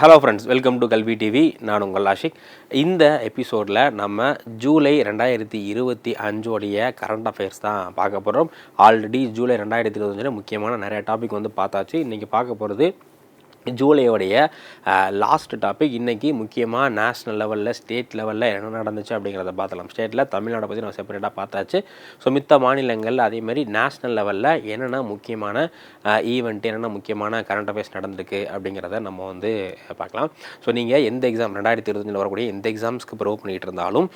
Hello friends welcome to Kalvi TV நான் உங்கள் ஆஷிக். இந்த எபிசோடில் நம்ம ஜூலை ரெண்டாயிரத்தி இருபத்தி அஞ்சோடைய கரண்ட் அஃபேர்ஸ் தான் பார்க்க போகிறோம் ஆல்ரெடி ஜூலை ரெண்டாயிரத்தி இருபத்தஞ்சில் முக்கியமான நிறைய டாபிக் வந்து பார்த்தாச்சு. இன்றைக்கி பார்க்க போகிறது ஜூலையோடைய லாஸ்ட் டாபிக் இன்றைக்கி முக்கியமாக நேஷ்னல் லெவலில் ஸ்டேட் லெவலில் என்ன நடந்துச்சு அப்படிங்கிறத பார்த்தலாம் ஸ்டேட்டில் தமிழ்நாடை பற்றி நம்ம செப்பரேட்டாக பார்த்தாச்சு. ஸோ மித்த மாநிலங்கள் அதே மாதிரி நேஷ்னல் லெவலில் என்னென்ன முக்கியமான ஈவெண்ட் என்னென்ன முக்கியமான கரண்ட் அஃபேர்ஸ் நடந்திருக்கு அப்படிங்கிறத நம்ம வந்து பார்க்கலாம். ஸோ நீங்கள் எந்த எக்ஸாம் ரெண்டாயிரத்தி இருபத்தஞ்சில் வரக்கூடிய எந்த எக்ஸாம்ஸ்க்கு ப்ரோ பண்ணிகிட்டு இருந்தாலும்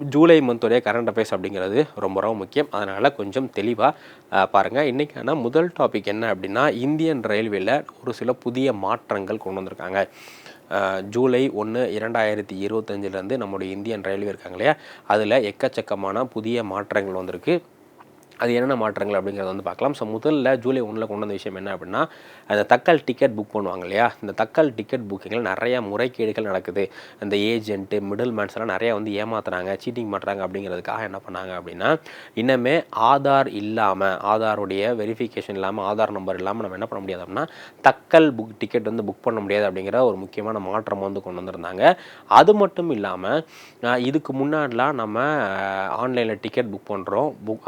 ஜூலை மந்தோடைய கரண்ட் அஃபேர்ஸ் அப்படிங்கிறது ரொம்ப ரொம்ப முக்கியம். அதனால் கொஞ்சம் தெளிவாக பாருங்கள் இன்றைக்கான முதல் டாபிக் என்ன அப்படின்னா இந்தியன் ரயில்வேயில் ஒரு சில புதிய மாற்றங்கள் கொண்டு வந்திருக்காங்க. ஜூலை ஒன்று இரண்டாயிரத்தி இருபத்தஞ்சிலேருந்து நம்முடைய இந்தியன் ரயில்வே இருக்காங்க இல்லையா? அதில் எக்கச்சக்கமான புதிய மாற்றங்கள் வந்திருக்கு. அது என்னென்ன மாற்றங்கள் அப்படிங்கிறத வந்து பார்க்கலாம். ஸோ முதல்ல ஜூலை ஒன்றில் கொண்டு வந்த விஷயம் என்ன அப்படின்னா அந்த தக்கல் டிக்கெட் புக் பண்ணுவாங்க இல்லையா? இந்த தக்கல் டிக்கெட் புக்கிங்கில் நிறையா முறைகேடுகள் நடக்குது. அந்த ஏஜென்ட்டு மிடில் மேன்ஸ் எல்லாம் நிறையா வந்து ஏமாத்துறாங்க சீட்டிங் பண்ணுறாங்க அப்படிங்கிறதுக்காக என்ன பண்ணாங்க அப்படின்னா இன்னமே ஆதார் இல்லாமல் ஆதாருடைய வெரிஃபிகேஷன் இல்லாமல் ஆதார் நம்பர் இல்லாமல் நம்ம என்ன பண்ண முடியாது அப்படின்னா தக்கல் புக் டிக்கெட் வந்து புக் பண்ண முடியாது அப்படிங்கிற ஒரு முக்கியமான மாற்றம் வந்து கொண்டு வந்திருந்தாங்க. அது மட்டும் இல்லாமல் இதுக்கு முன்னாடிலாம் நம்ம ஆன்லைனில் டிக்கெட் புக் பண்ணுறோம் புக்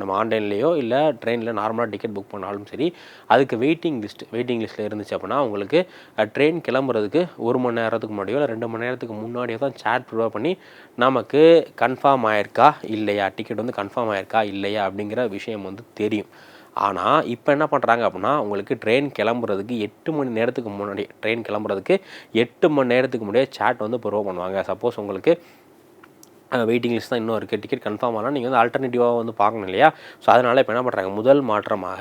நம்ம ஆன்லைன்லேயோ இல்லை ட்ரெயினில் நார்மலாக டிக்கெட் புக் பண்ணாலும் சரி அதுக்கு வெயிட்டிங் லிஸ்ட் வெயிட்டிங் லிஸ்ட்டில் இருந்துச்சு அப்படின்னா உங்களுக்கு ட்ரெயின் கிளம்புறதுக்கு ஒரு மணி நேரத்துக்கு முன்னாடியோ இல்லை ரெண்டு மணி நேரத்துக்கு முன்னாடியோ தான் சேட் ப்ரிப்பேர் பண்ணி நமக்கு கன்ஃபார்ம் ஆயிருக்கா இல்லையா? டிக்கெட் வந்து கன்ஃபார்ம் ஆயிருக்கா இல்லையா அப்படிங்கிற விஷயம் வந்து தெரியும். ஆனால் இப்போ என்ன பண்ணுறாங்க அப்படின்னா உங்களுக்கு ட்ரெயின் கிளம்புறதுக்கு எட்டு மணி நேரத்துக்கு முன்னாடி ட்ரெயின் கிளம்புறதுக்கு எட்டு மணி நேரத்துக்கு முன்னாடியே சேட் வந்து ப்ரொவ் பண்ணுவாங்க. சப்போஸ் உங்களுக்கு வெயிட்டிங் லிஸ்ட் தான் இன்னும் இருக்குது டிக்கெட் கன்ஃபார்ம் ஆனால் நீங்கள் வந்து ஆல்டர்னேட்டிவாக வந்து பார்க்கணும் இல்லையா? ஸோ அதனால் இப்போ என்ன பண்ணுறாங்க முதல் மாற்றமாக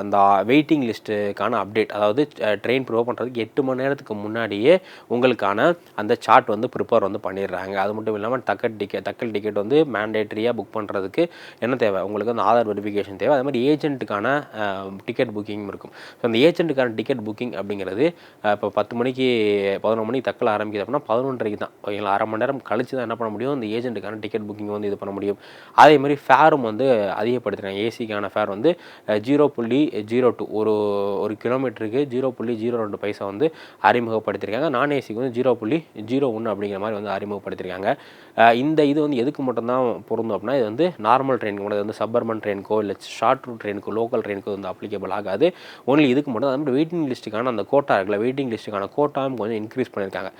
அந்த வெயிட்டிங் லிஸ்ட்டுக்கான அப்டேட் அதாவது ட்ரெயின் ப்ரிப்பேர் பண்ணுறதுக்கு எட்டு மணி நேரத்துக்கு முன்னாடியே உங்களுக்கான அந்த சார்ட் வந்து ப்ரிப்பேர் வந்து பண்ணிடுறாங்க. அது மட்டும் இல்லாமல் தக்க டிக்கெட் தக்கல் டிக்கெட் வந்து மேண்டேட்ரியாக புக் பண்ணுறதுக்கு என்ன தேவை? உங்களுக்கு வந்து ஆதார் வெரிஃபிகேஷன் தேவை. அதே மாதிரி ஏஜென்ட்டுக்கான டிக்கெட் புக்கிங் இருக்கும். ஸோ அந்த ஏஜென்ட்டுக்கான டிக்கெட் புக்கிங் அப்படிங்கிறது இப்போ பத்து மணிக்கு பதினொன்று மணிக்கு தக்கல் ஆரம்பிக்குது அப்படின்னா பதினொன்றரைக்கு தான். ஓகேங்களா? அரை மணி நேரம் கழிச்சு தான் என்ன பண்ண முடியும்? அந்த ஏஜென்ட்டுக்கான டிக்கெட் புக்கிங் வந்து இது பண்ண முடியும். அதே மாதிரி ஃபேரும் வந்து அதிகப்படுத்துகிறாங்க ஏசிக்கான ஃபேர் வந்து ஜீரோ புள்ளி ஜீரோ டூ ஒரு ஒரு கிலோமீட்டருக்கு ஜீரோ புள்ளி ஜீரோ ரெண்டு பைசா வந்து அறிமுகப்படுத்தியிருக்காங்க நான் ஏசிக்கு வந்து ஜீரோ புள்ளி ஜீரோ ஒன்று அப்படிங்கிற மாதிரி வந்து அறிமுகப்படுத்தியிருக்காங்க இந்த இது வந்து எதுக்கு மட்டும்தான் பொருந்தும் அப்படின்னா இது வந்து நார்மல் ட்ரெயினுக்கு மட்டும் வந்து சப்பர்மன் ட்ரெயினுக்கோ இல்லை ஷார்ட் ரூட் ட்ரெயினுக்கோ லோக்கல் ட்ரெயினுக்கோ வந்து அப்ளிகபிள் ஆகாது. ஒன்லி இதுக்கு மட்டும் தான். மாதிரி வெயிட்டிங் லிஸ்ட்டுக்கான அந்த கோட்டா இருக்குல்ல வெயிட்டிங் லிஸ்ட்டுக்கான கோட்டாவும் கொஞ்சம் இன்க்ரீஸ் பண்ணியிருக்காங்க.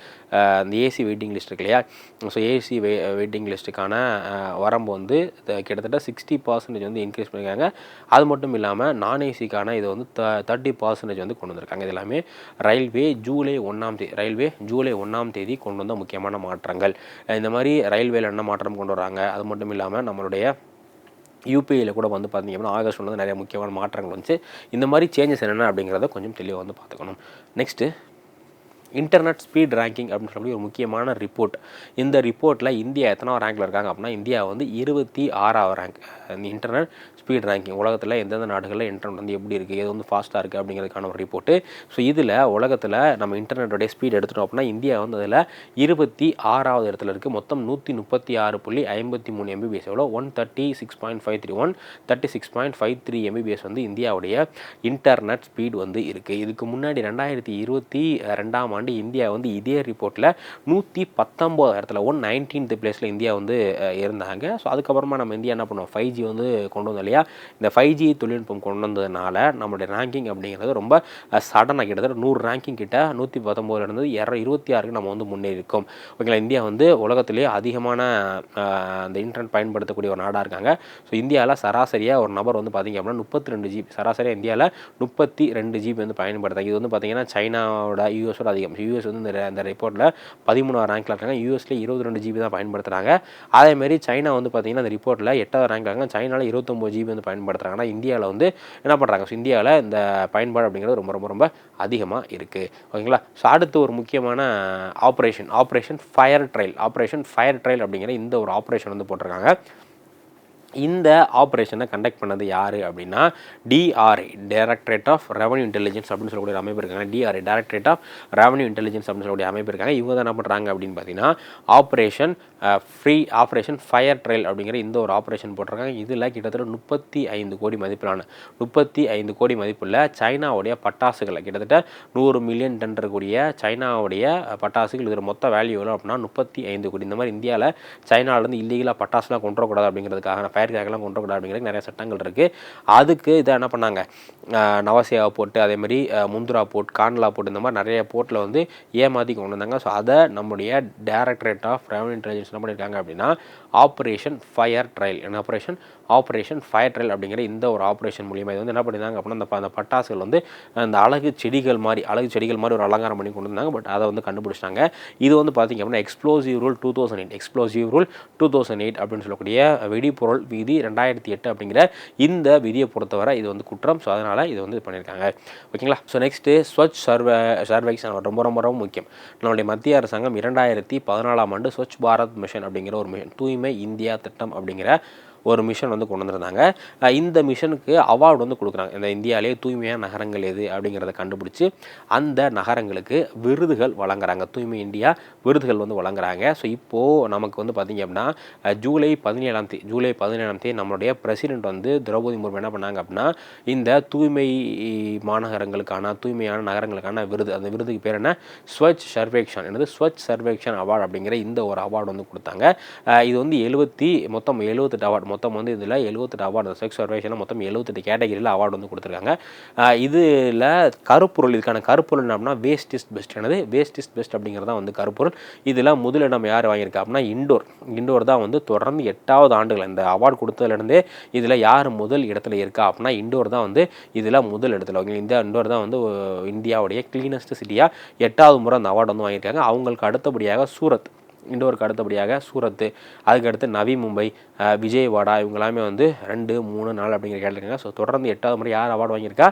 அந்த ஏசி வெயிட்டிங் லிஸ்ட் இருக்கு இல்லையா? ஸோ ஏசி வெ வெயிட்டிங் லிஸ்ட்டுக்கான வரம்பு வந்து கிட்டத்தட்ட சிக்ஸ்டி பர்சன்டேஜ் வந்து இன்க்ரீஸ் பண்ணியிருக்காங்க. அது மட்டும் இல்லாமல் நான் ஏசிக்கான இது வந்து த தேர்ட்டி பர்சன்டேஜ் வந்து கொண்டு வந்திருக்காங்க. இது எல்லாமே ரயில்வே ஜூலை ஒன்றாம் தேதி ரயில்வே ஜூலை ஒன்றாம் தேதி கொண்டு வந்த முக்கியமான மாற்றங்கள். இந்த மாதிரி ரயில்வேல என்ன மாற்றம் கொண்டு வராங்க? அது மட்டும் இல்லாமல் நம்மளுடைய யூபிஐயில் கூட வந்து பார்த்தீங்க அப்படின்னா ஆகஸ்ட் ஒன்று நிறைய முக்கியமான மாற்றங்கள் வந்துச்சு. இந்த மாதிரி சேஞ்சஸ் என்னென்ன அப்படிங்கிறத கொஞ்சம் தெளிவாக வந்து பார்த்துக்கணும். நெக்ஸ்ட்டு இன்டர்நெட் ஸ்பீட் ரேங்கிங் அப்படின்னு சொல்லி ஒரு முக்கியமான ரிப்போர்ட் இந்த ரிப்போர்ட்டில் இந்தியா எத்தனாவது ரேங்கில் இருக்காங்க அப்படின்னா இந்தியா வந்து இருபத்தி ஆறாவது ரேங்க் இந்த இன்டர்நெட் ஸ்பீட் ரேங்கிங் உலகத்தில் எந்தெந்த நாடுகளில் இன்டர்நெட் வந்து எப்படி இருக்குது எது வந்து ஃபாஸ்ட்டாக இருக்குது அப்படிங்கிறதுக்கான ஒரு ரிப்போர்ட்டு ஸோ இதில் உலகத்தில் நம்ம இன்டர்நெட்டோடைய ஸ்பீட் எடுத்துட்டோம் அப்படின்னா இந்தியா வந்து அதில் இருபத்தி ஆறாவது இடத்துல இருக்குது மொத்தம் நூற்றி முப்பத்தி ஆறு புள்ளி ஐம்பத்தி மூணு எம்பிபிஎஸ் எவ்வளோ one thirty six point five three one thirty six point five three Mbps வந்து இந்தியாவுடைய இன்டர்நெட் ஸ்பீட் வந்து இருக்குது இதுக்கு முன்னாடி ரெண்டாயிரத்தி இருபத்தி ரெண்டாம் ஆண்டு இந்தியா வந்து இதே ரிப்போர்ட்டில் நூற்றி பத்தொம்போது இடத்துல ஒன் நைன்டீன்த் பிளேஸில் இந்தியா வந்து இருந்தாங்க. ஸோ அதுக்கப்புறமா நம்ம இந்தியா என்ன பண்ணுவோம்? ஃபைவ் ஜி வந்து கொண்டு வந்தோம் இல்லையா? இந்த ஃபைவ் ஜி தொழில்நுட்பம் கொண்டு வந்ததுனால நம்மளுடைய ரேங்கிங் அப்படிங்கிறது ரொம்ப சடனாக கிட்டத்தட்ட நூறு ரேங்கிங் கிட்ட நூற்றி பத்தொம்போதுல இருந்து இரநூ இருபத்தி ஆறுக்கு நம்ம வந்து முன்னேறி இருக்கோம் ஓகேங்களா இந்தியா வந்து உலகத்திலேயே அதிகமான அந்த இன்டர்நெட் பயன்படுத்தக்கூடிய ஒரு நாடாக இருக்காங்க. ஸோ இந்தியாவில் சராசரியாக ஒரு நபர் வந்து பார்த்திங்க அப்படின்னா முப்பத்தி ரெண்டு ஜிபி சராசரியாக இந்தியாவில் முப்பத்தி ரெண்டு ஜிபி வந்து பயன்படுத்தாங்க இது வந்து பார்த்திங்கன்னா சைனாவோட யூஎஸோட அதிகம். யூஎஸ் வந்து இந்த அந்த ரிப்போர்ட்டில் பதிமூணாவது ரேங்க்கில் இருக்காங்க. யூஎஸ்ல இருபத்தி ரெண்டு ஜிபி தான் பயன்படுத்துகிறாங்க அதேமாரி சைனா வந்து பார்த்திங்கன்னா அந்த ரிப்போர்ட்டில் எட்டாவது ரேங்க் இருக்காங்க. சைனாவில் இருபத்தொம்போது ஜிபி வந்து பயன்படுத்துகிறாங்கன்னா ஆனால் இந்தியாவில் வந்து என்ன பண்ணுறாங்க ஸோ இந்தியாவில் இந்த பயன்பாடு அப்படிங்கிறது ரொம்ப ரொம்ப ரொம்ப அதிகமாக இருக்குது ஓகேங்களா? ஸோ அடுத்து ஒரு முக்கியமான operation operation fire trail operation fire trail அப்படிங்கிற இந்த ஒரு ஆப்ரேஷன் வந்து போட்டிருக்காங்க. இந்த ஆப்ரேஷனை கண்டக்ட் பண்ணது யார் அப்படின்னா DRI directorate of revenue intelligence அப்படின்னு சொல்லக்கூடிய அமைப்பு இருக்காங்க. DRI directorate of revenue intelligence அப்படின்னு சொல்லக்கூடிய அமைப்பு இருக்காங்க. இவங்க தான் என்ன பண்ணுறாங்க அப்படின்னு பார்த்தீங்கன்னா operation free operation fire trail அப்படிங்கிற இந்த ஒரு ஆப்ரேஷன் போட்டிருக்காங்க. இதில் கிட்டத்தட்ட முப்பத்தி ஐந்து கோடி மதிப்பிலான முப்பத்தி ஐந்து கோடி மதிப்பில் சைனாவுடைய பட்டாசுகளை கிட்டத்தட்ட நூறு மில்லியன் டன் இருக்கக்கூடிய சைனாவுடைய பட்டாசுகள் இதில் மொத்த வேல்யூ எவ்வளோ அப்படின்னா முப்பத்தி ஐந்து கோடி. இந்த மாதிரி இந்தியாவில் சைனாவிலேருந்து இல்லீகலாக பட்டாசுலாம் கொண்டு வரக்கூடாது அப்படிங்கிறதுக்காக ஃபயர் கேக்கெல்லாம் கொண்டு வரக்கூடாது அப்படிங்கிறது நிறைய சட்டங்கள் இருக்குது அதுக்கு இதை என்ன பண்ணாங்க? நவசியா போட்டு அதேமாதிரி முந்துரா போட் கான்லா போட் இந்த மாதிரி நிறைய போட்டில் வந்து ஏமாற்றி கொண்டு வந்தாங்க. ஸோ அதை நம்முடைய டைரக்டரேட் ஆஃப் ரெவன்யூ இன்டெலிஜென்ஸ் என்ன பண்ணியிருக்காங்க அப்படின்னா ஆப்ரேஷன் ஃபயர் ட்ரையல் என்ன ஆப்ரேஷன் ஆப்ரேஷன் ஃபயர் ட்ரையல் அப்படிங்கிற இந்த ஒரு ஆப்ரேஷன் மூலியமாக இது வந்து என்ன பண்ணியிருந்தாங்க அப்படின்னா அந்த அந்த பட்டாசுகள் வந்து அந்த அழகு செடிகள் மாதிரி அழகு செடிகள் மாதிரி ஒரு அலங்காரம் பண்ணி கொண்டு வந்தாங்க. பட் அதை வந்து கண்டுபிடிச்சிட்டாங்க. இது வந்து பார்த்திங்க அப்படின்னா explosive rule two thousand eight explosive rule two thousand eight அப்படின்னு சொல்லக்கூடிய வெடிப்பொருள் விதி ரெண்டாயிரத்தி எட்டு அப்படிங்கிற இந்த விதியை பொறுத்தவரை இது வந்து குற்றம். ஸோ அதனால் இது வந்து பண்ணியிருக்காங்க. ஓகேங்களா so next Swachh survey Survekshan ரொம்ப ரொம்ப ரொம்ப முக்கியம். நம்மளுடைய மத்திய அரசாங்கம் இரண்டாயிரத்தி பதினாலாம் ஆண்டு ஸ்வச் பாரத் மிஷன் அப்படிங்கிற ஒரு மிஷன் தூய்மை இந்தியா திட்டம் அப்படிங்கிற ஒரு மிஷன் வந்து கொண்டு வந்திருந்தாங்க. இந்த மிஷனுக்கு அவார்டு வந்து கொடுக்குறாங்க. இந்த இந்தியாவிலேயே தூய்மையான நகரங்கள் எது அப்படிங்கிறத கண்டுபிடிச்சி அந்த நகரங்களுக்கு விருதுகள் வழங்குறாங்க. தூய்மை இந்தியா விருதுகள் வந்து வழங்குறாங்க. ஸோ இப்போது நமக்கு வந்து பார்த்திங்க அப்படின்னா ஜூலை பதினேழாம் தேதி ஜூலை பதினேழாம் தேதி நம்மளுடைய பிரசிடென்ட் வந்து திரௌபதி முர்மு என்ன பண்ணாங்க அப்படின்னா இந்த தூய்மை மாநகரங்களுக்கான தூய்மையான நகரங்களுக்கான விருது அந்த விருதுக்கு பேர் என்ன? ஸ்வச் சர்வேக்ஷன். என்னது? ஸ்வச் சர்வேக்ஷன் அவார்டு அப்படிங்கிற இந்த ஒரு அவார்டு வந்து கொடுத்தாங்க. இது வந்து எழுபத்தி மொத்தம் எழுபத்தெட்டு அவார்டு மொத்தம் வந்து இதில் எழுபத்தெட்டு அவார்டு செக்ஸ் சர்வேஷனில் மொத்தம் எழுபத்தெட்டு கேட்டகரியில் அவார்டு வந்து கொடுத்துருக்காங்க. இதில் கருப்பொருள் இதுக்கான கருப்பொருள் என்ன அப்படின்னா வேஸ்ட் இஸ் பெஸ்ட் என்னது? வேஸ்ட் இஸ் பெஸ்ட் அப்படிங்கிறதா வந்து கருப்பொருள். இதில் முதலிடம் யார் வாங்கியிருக்கா அப்படின்னா இண்டோர். இண்டோர் தான் வந்து தொடர்ந்து எட்டாவது ஆண்டுகள். இந்த அவார்டு கொடுத்ததுலேருந்தே இதில் யார் முதல் இடத்துல இருக்கா அப்படின்னா இண்டோர் தான் வந்து இதில் முதல் இடத்துல. ஓகே இந்தியா இண்டோர் தான் வந்து இந்தியாவுடைய கிளீனஸ்ட் சிட்டியாக எட்டாவது முறை அந்த அவார்டு வந்து வாங்கியிருக்காங்க. அவங்களுக்கு அடுத்தபடியாக சூரத். இண்டோருக்கு அடுத்தபடியாக சூரத்து அதுக்கடுத்து நவி மும்பை விஜயவாடா இவங்க எல்லாமே வந்து ரெண்டு மூணு நாலு அப்படிங்கிற கேட்டிருக்காங்க ஸோ தொடர்ந்து எட்டாவது முறை யார் அவார்டு வாங்கியிருக்கா?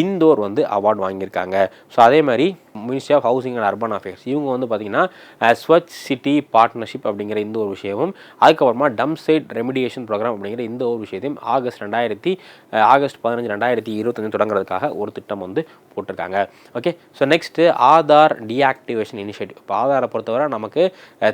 இந்தோர் வந்து அவார்டு வாங்கியிருக்காங்க. ஸோ அதே மாதிரி ministry of housing and urban affairs இவங்க வந்து பார்த்திங்கன்னா ஸ்வச் சிட்டி பார்ட்னர்ஷிப் அப்படிங்கிற இந்த ஒரு விஷயமும் அதுக்கப்புறமா டம் சைட் ரெமிடியேஷன் ப்ரோக்ராம் அப்படிங்கிற இந்த ஒரு விஷயத்தையும் ஆகஸ்ட் ரெண்டாயிரத்தி ஆகஸ்ட் பதினஞ்சு ரெண்டாயிரத்தி இருபத்தஞ்சு தொடங்குறதுக்காக ஒரு திட்டம் வந்து போட்டிருக்காங்க. Okay so next Aadhaar deactivation initiative இப்போ ஆதாரை பொறுத்தவரை நமக்கு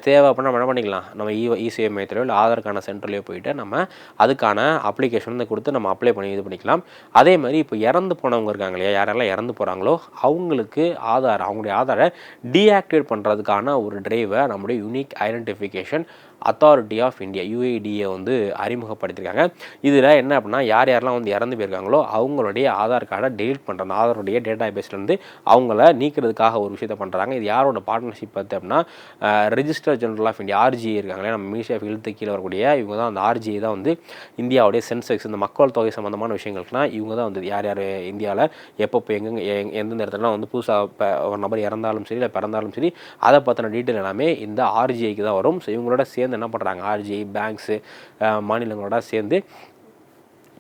தேவை அப்படின்னா நம்ம என்ன பண்ணிக்கலாம்? நம்ம இ இசிஐ மையத்திலோ இல்லை ஆதாருக்கான சென்டர்லேயோ போயிட்டு நம்ம அதுக்கான அப்ளிகேஷன் வந்து கொடுத்து நம்ம அப்ளை பண்ணி இது பண்ணிக்கலாம். அதே மாதிரி இப்போ இறந்து போனவங்க அவங்க இருக்காங்க இல்லையா? யாரெல்லாம் இறந்து போகிறாங்களோ அவங்களுக்கு ஆதார் அவங்களுடைய ஆதாரை டீஆக்டிவேட் பண்ணுறதுக்கான ஒரு டிரைவை நம்முடைய unique identification authority of India யூஐடியை வந்து அறிமுகப்படுத்தியிருக்காங்க. இதில் என்ன அப்படின்னா யார் யாரெல்லாம் வந்து இறந்து போயிருக்காங்களோ அவங்களுடைய ஆதார் கார்டை டெலிட் பண்ணுறாங்க ஆதாருடைய டேட்டா பேஸ்லேருந்து அவங்கள நீக்கிறதுக்காக ஒரு விஷயத்தை பண்ணுறாங்க இது யாரோட பார்ட்னர்ஷிப் பார்த்து அப்படின்னா register general of India RGA இருக்காங்களே நம்ம மினிஸ்ட்ரி ஆஃப் ஹெல்த்து கீழே வரக்கூடிய இவங்க தான் அந்த ஆர்ஜிஏ தான் வந்து இந்தியாவுடைய சென்செக்ஸ் இந்த மக்கள் தொகை சம்மந்தமான விஷயங்களுக்குலாம் இவங்க தான் வந்து யார் யார் இந்தியாவில் எப்பப்போ எங்கெங்கே எந்தெந்த இடத்துலலாம் வந்து புதுசாக ஒரு நபர் இறந்தாலும் சரி இல்லை பிறந்தாலும் சரி அதை பற்றின டீட்டெயில் எல்லாமே இந்த ஆர்ஜிஐக்கு தான் வரும். ஸோ இவங்களோட சேர்ந்து என்ன பண்ணுறாங்க ஆர்ஜி பேங்க்ஸு மாநிலங்களோட சேர்ந்து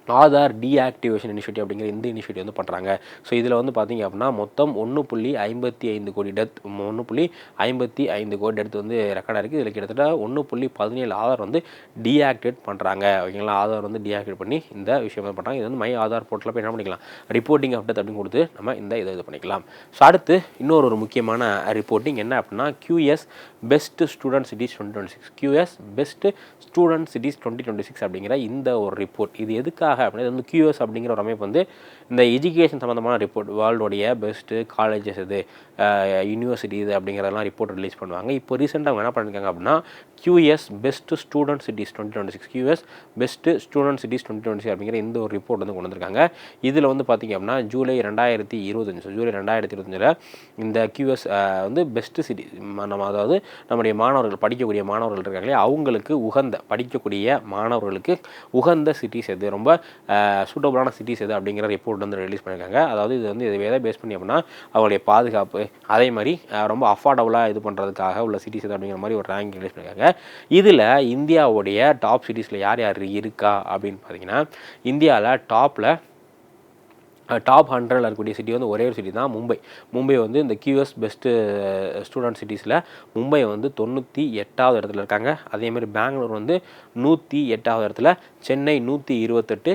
ஆதார் டீஆக்டிவேஷன் இனிஷியேட்டிவ் அப்படிங்கிற இந்த இனிஷியேட்டிவ் வந்து பண்ணுறாங்க ஸோ இதில் வந்து பார்த்திங்க அப்படின்னா மொத்தம் ஒன்று புள்ளி ஐம்பத்தி ஐந்து கோடி டெத் ஒன்று புள்ளி ஐம்பத்தி ஐந்து கோடி டெத் வந்து ரெக்கார்டாக இருக்குது இதில் கிட்டத்தட்ட ஒன்று புள்ளி பதினேழு ஆதார் வந்து டீஆக்டிவேட் பண்ணுறாங்க ஓகேங்களா ஆதார் வந்து டீஆக்டிவேட் பண்ணி இந்த விஷயம் வந்து பண்ணுறாங்க இது வந்து மை ஆதார் போர்ட்டில் போய் என்ன பண்ணிக்கலாம்? ரிப்போர்ட்டிங் அப்டேட் அப்படின்னு கொடுத்து நம்ம இந்த இதை இது பண்ணிக்கலாம். ஸோ அடுத்து இன்னொரு ஒரு முக்கியமான ரிப்போர்ட்டிங் என்ன அப்படின்னா QS best student cities twenty twenty six QS best student cities twenty twenty six அப்படிங்கிற இந்த ஒரு ரிப்போர்ட் இது எதுக்காக எதுக்காக அப்படின்னா வந்து கியூஎஸ் அப்படிங்கிற ஒரு அமைப்பு வந்து இந்த எஜுகேஷன் சம்மந்தமான ரிப்போர்ட் வேர்ல்டோடைய பெஸ்ட்டு காலேஜஸ் இது யூனிவர்சிட்டி இது அப்படிங்கிறதெல்லாம் ரிப்போர்ட் ரிலீஸ் பண்ணுவாங்க. இப்போ ரீசெண்டாக அவங்க என்ன பண்ணியிருக்காங்க அப்படின்னா QS best student cities twenty twenty six QS best student cities twenty twenty six அப்படிங்கிற இந்த ஒரு ரிப்போர்ட் வந்து கொண்டு வந்திருக்காங்க. இதில் வந்து பார்த்திங்க அப்படின்னா ஜூலை ரெண்டாயிரத்தி இருபத்தஞ்சு ஜூலை ரெண்டாயிரத்தி இருபத்தஞ்சில் இந்த கியூஎஸ் வந்து பெஸ்ட்டு சிட்டி நம்ம அதாவது நம்முடைய மாணவர்கள் படிக்கக்கூடிய மாணவர்கள் இருக்காங்களே அவங்களுக்கு உகந்த படிக்கக்கூடிய மாணவர்களுக்கு உகந்த சிட்டிஸ் எது? ரொம்ப சூட்டபுளான சிட்டிஸ் எது? அப்படிங்கிற ரிப்போர்ட் வந்து ரிலீஸ் பண்ணியிருக்காங்க. அதாவது இது வந்து இது எதை பேஸ் பண்ணி அப்படின்னா அவங்களுடைய பாதுகாப்பு அதே மாதிரி ரொம்ப அஃபோர்டபுளாக இது பண்ணுறதுக்காக உள்ள சிட்டிஸ் எது? அப்படிங்கிற மாதிரி ஒரு ரேங்க் ரிலீஸ் பண்ணியிருக்காங்க. இதில் இந்தியாவுடைய டாப் சிட்டிஸில் யார் யார் இருக்கா அப்படின்னு பார்த்தீங்கன்னா இந்தியாவில் டாப்பில் டாப் ஹண்ட்ரடில் இருக்கக்கூடிய சிட்டி வந்து ஒரே ஒரு சிட்டி தான் மும்பை. மும்பை வந்து இந்த கியூஎஸ் பெஸ்ட்டு ஸ்டூடெண்ட் சிட்டிஸில் மும்பை வந்து தொண்ணூற்றி எட்டாவது இடத்துல இருக்காங்க. அதேமாதிரி பெங்களூர் வந்து நூற்றி எட்டாவது இடத்துல சென்னை நூற்றி இருபத்தெட்டு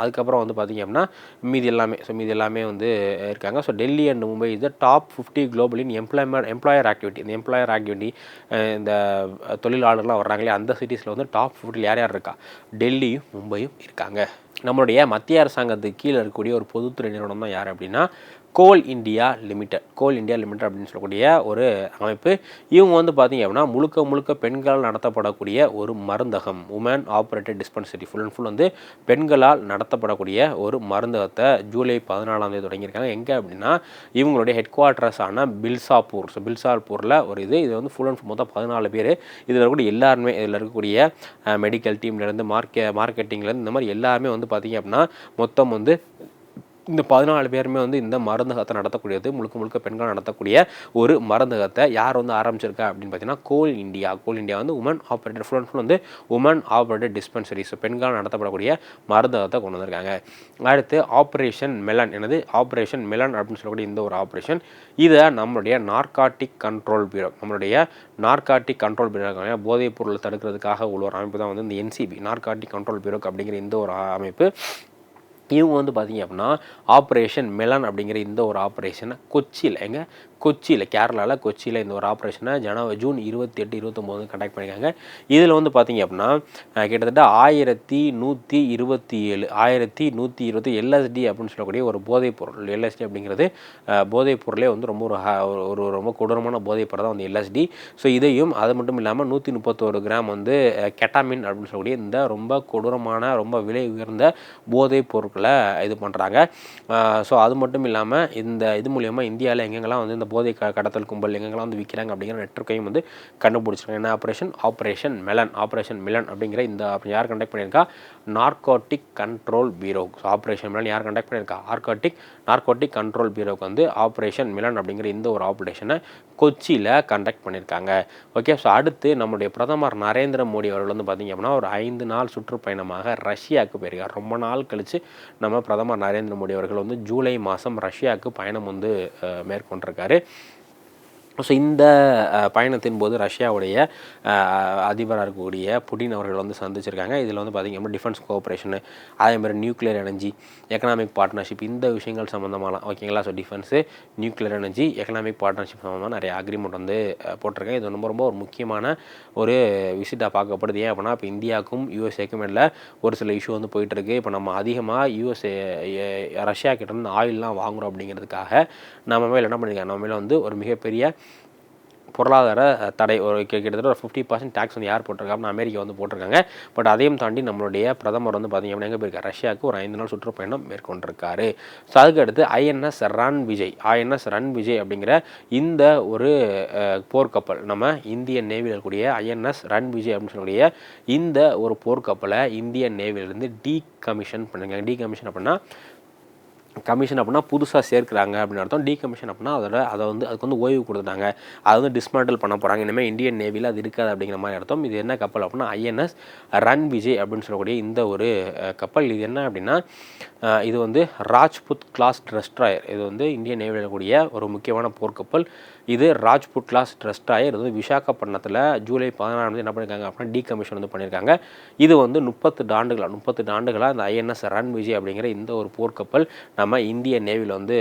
அதுக்கப்புறம் வந்து பார்த்திங்க அப்படின்னா மீதி எல்லாமே ஸோ மீதி எல்லாமே வந்து இருக்காங்க. So Delhi and Mumbai is the top fifty குளோபலின் employment employer activity இந்த எம்ப்ளாயர் ஆக்டிவிட்டி இந்த தொழிலாளர்லாம் வர்றாங்களே அந்த சிட்டிஸில் வந்து டாப் ஃபிஃப்டியில் யார் யார் இருக்கா? டெல்லியும் மும்பையும் இருக்காங்க. நம்மளுடைய மத்திய அரசாங்கத்துக்கு கீழே இருக்கக்கூடிய ஒரு பொதுத்துறை நிறுவனம் தான் யார் அப்படின்னா Coal India Limited. Coal India Limited அப்படின்னு சொல்லக்கூடிய ஒரு அமைப்பு. இவங்க வந்து பார்த்திங்க அப்படின்னா முழுக்க முழுக்க பெண்களால் நடத்தப்படக்கூடிய ஒரு மருந்தகம். Woman operated dispensary full and full வந்து பெண்களால் நடத்தப்படக்கூடிய ஒரு மருந்தகத்தை ஜூலை பதினாலாம் தேதி தொடங்கியிருக்காங்க. எங்கே அப்படின்னா இவங்களுடைய ஹெட் குவார்ட்டர்ஸான பில்சாப்பூர். ஸோ பில்சாப்பூரில் ஒரு இது. இது வந்து ஃபுல் அண்ட் ஃபுல் மொத்தம் பதினாலு பேர். இதில் இருக்கக்கூடிய எல்லாருமே இதில் இருக்கக்கூடிய மெடிக்கல் டீம்லேருந்து மார்க்கெ மார்க்கெட்டிங்லேருந்து இந்த மாதிரி எல்லாருமே வந்து பார்த்திங்க அப்படின்னா மொத்தம் வந்து இந்த பதினாலு பேருமே வந்து இந்த மருந்தகத்தை நடத்தக்கூடியது முழுக்க முழுக்க பெண்கள் நடத்தக்கூடிய ஒரு மருந்தகத்தை யார் வந்து ஆரம்பிச்சிருக்கா அப்படின்னு பார்த்தீங்கன்னா கோல் இந்தியா கோல் இந்தியா வந்து woman operator full and full வந்து உமன் ஆப்ரேட்டர் டிஸ்பென்சரி ஸோ பெண்கள் நடத்தப்படக்கூடிய மருந்தகத்தை கொண்டு வந்திருக்காங்க. அடுத்து ஆப்ரேஷன் மெலன் எனது ஆப்ரேஷன் மெலன் அப்படின்னு சொல்லக்கூடிய இந்த ஒரு ஆப்ரேஷன் இதை நம்மளுடைய நார்காட்டிக் கண்ட்ரோல் பியூரோ நம்மளுடைய நார்காட்டிக் கண்ட்ரோல் பியூரோ போதைப் பொருளை தடுக்கிறதுக்காக உள்ள ஒரு அமைப்பு தான் வந்து இந்த என்சிபி நார்காட்டிக் கண்ட்ரோல் பீரோ அப்படிங்கிற இந்த ஒரு அமைப்பு. இவங்க வந்து பார்த்திங்க அப்படின்னா ஆப்ரேஷன் மெலன் அப்படிங்கிற இந்த ஒரு ஆப்ரேஷனை கொச்சியில். எங்கே? கொச்சியில் கேரளாவில் கொச்சியில் இந்த ஒரு ஆப்ரேஷனை ஜனவரி ஜூன் இருபத்தி எட்டு இருபத்தொம்போது கண்டக்ட் பண்ணியிருக்காங்க இதில் வந்து பார்த்திங்க அப்படின்னா கிட்டத்தட்ட ஆயிரத்தி நூற்றி இருபத்தி ஏழு ஆயிரத்தி நூற்றி இருபத்தி எல்எஸ்டி அப்படின்னு சொல்லக்கூடிய ஒரு போதைப் பொருள் எல்எஸ்டி அப்படிங்கிறது போதைப் பொருளே வந்து ரொம்ப ஒரு ஒரு ரொம்ப கொடூரமான போதைப் பொருள் தான் வந்து எல்எஸ்டி ஸோ இதையும் அது மட்டும் இல்லாமல் நூற்றி முப்பத்தோரு கிராம் வந்து கெட்டாமின் அப்படின்னு சொல்லக்கூடிய இந்த ரொம்ப கொடூரமான ரொம்ப விலை உயர்ந்த போதைப் பொருட்கள் இது பண்ணுறாங்க ஸோ அது மட்டும் இல்லாமல் இந்த இது மூலியமாக இந்தியாவில் எங்கெங்கெல்லாம் வந்து இந்த போதை க கடத்தல் கும்பல் எங்கெங்கெல்லாம் வந்து விற்கிறாங்க அப்படிங்கிற நெட்ஒர்க்கையும் வந்து கண்டுபிடிச்சிருக்காங்க. என்ன operation operation melon operation Milan அப்படிங்கிற இந்த யார் கண்டக்ட் பண்ணியிருக்கா? Narcotic control bureau operation Milan யார் கண்டக்ட் பண்ணியிருக்கா? ஆர்கோட்டிக் நார்கோட்டிக் கண்ட்ரோல் பீரோக்கு வந்து ஆப்ரேஷன் மிலன் அப்படிங்கிற இந்த ஒரு ஆப்ரேஷனை கொச்சியில் கண்டக்ட் பண்ணியிருக்காங்க. ஓகே ஸோ அடுத்து நம்முடைய பிரதமர் நரேந்திர மோடி அவர்கள் வந்து பார்த்திங்க அப்படின்னா ஒரு ஐந்து நாள் சுற்றுப்பயணமாக ரஷ்யாவுக்கு போயிருக்கார். ரொம்ப நாள் கழித்து நம்ம பிரதமர் நரேந்திர மோடி அவர்கள் வந்து ஜூலை மாதம் ரஷ்யாவுக்கு பயணம் வந்து மேற்கொண்டிருக்காரு. ஸோ இந்த பயணத்தின் போது ரஷ்யாவுடைய அதிபராக இருக்கக்கூடிய புடின் அவர்கள் வந்து சந்திச்சிருக்காங்க. இதில் வந்து பார்த்திங்க டிஃபென்ஸ் கோஆப்ரேஷனு அதேமாதிரி நியூக்ளியர் எனர்ஜி எக்கனாமிக் பார்ட்னர்ஷிப் இந்த விஷயங்கள் சம்மந்தமாகலாம் ஓகேங்களா so defence nuclear energy economic partnership சம்மந்தமாக நிறைய அக்ரிமெண்ட் வந்து போட்டிருக்கேன் இது ரொம்ப ரொம்ப ஒரு முக்கியமான ஒரு விசிட்டாக பார்க்கப்படுது. ஏன் அப்படின்னா இப்போ இந்தியாவுக்கும் யூஎஸ்ஏக்கும் இடையில் ஒரு சில இஷ்யூ வந்து போயிட்டுருக்கு. இப்போ நம்ம அதிகமாக யூஎஸ்ஏ ரஷ்யா கிட்டேருந்து ஆயிலெலாம் வாங்குகிறோம் அப்படிங்கிறதுக்காக நம்ம மேலே என்ன பண்ணியிருக்காங்க நம்ம மேலே வந்து ஒரு மிகப்பெரிய பொருளாதார தடை ஒரு கிட்டத்தட்ட ஒரு ஃபிஃப்டி பர்சன்ட் டேக்ஸ் வந்து யார் போட்டிருக்காங்க? அமெரிக்கா வந்து போட்டிருக்காங்க. பட் அதையும் தாண்டி நம்மளுடைய பிரதமர் வந்து பார்த்திங்க அப்படின்னா எங்கே போயிருக்காரு? ரஷ்யாவுக்கு ஒரு ஐந்து நாள் சுற்றுப்பயணம் மேற்கொண்டிருக்காரு. ஸோ அதுக்கு அடுத்து INS run Vijay INS run Vijay அப்படிங்கிற இந்த ஒரு போர்க்கப்பல் நம்ம இந்தியன் நேவியில் இருக்கக்கூடிய ஐஎன்எஸ் ரன் விஜய் அப்படின்னு சொல்லக்கூடிய இந்த ஒரு போர்க்கப்பலை இந்தியன் நேவியிலிருந்து டீ கமிஷன் பண்ணுங்க டீ கமிஷன் அப்படின்னா கமிஷன் அப்படின்னா புதுசாக சேர்க்குறாங்க அப்படின்னு அர்த்தம். டீகமிஷன் அப்படின்னா அதோட அதை வந்து அதுக்கு வந்து ஓய்வு கொடுத்துட்டாங்க. அதை வந்து டிஸ்மாண்டல் பண்ண போகிறாங்க இனிமேல் இந்தியன் நேவியில் அது இருக்காது அப்படிங்கிற மாதிரி அர்த்தம். இது என்ன கப்பல் அப்படின்னா ஐஎன்எஸ் ரன் விஜய் அப்படின்னு சொல்லக்கூடிய இந்த ஒரு கப்பல். இது என்ன அப்படின்னா இது வந்து ராஜ்புத் கிளாஸ் டெஸ்ட்ராயர். இது வந்து இந்தியன் நேவியில் கூடிய ஒரு முக்கியமான போர்க்கப்பல். இது ராஜ்புட் கிளாஸ் ட்ரெஸ்ட்ராயர் இது வந்து விசாகப்பட்டினத்தில் ஜூலை பதினாறாம் தேதி என்ன பண்ணியிருக்காங்க அப்படின்னா டீகமிஷன் வந்து பண்ணியிருக்காங்க இது வந்து முப்பத்து ஆண்டுகளாக முப்பத்து ஆண்டுகளாக இந்த ஐஎன்எஸ் ரன் விஜய் அப்படிங்கிற இந்த ஒரு போர்க்கப்பல் நம்ம இந்திய நேவியில் வந்து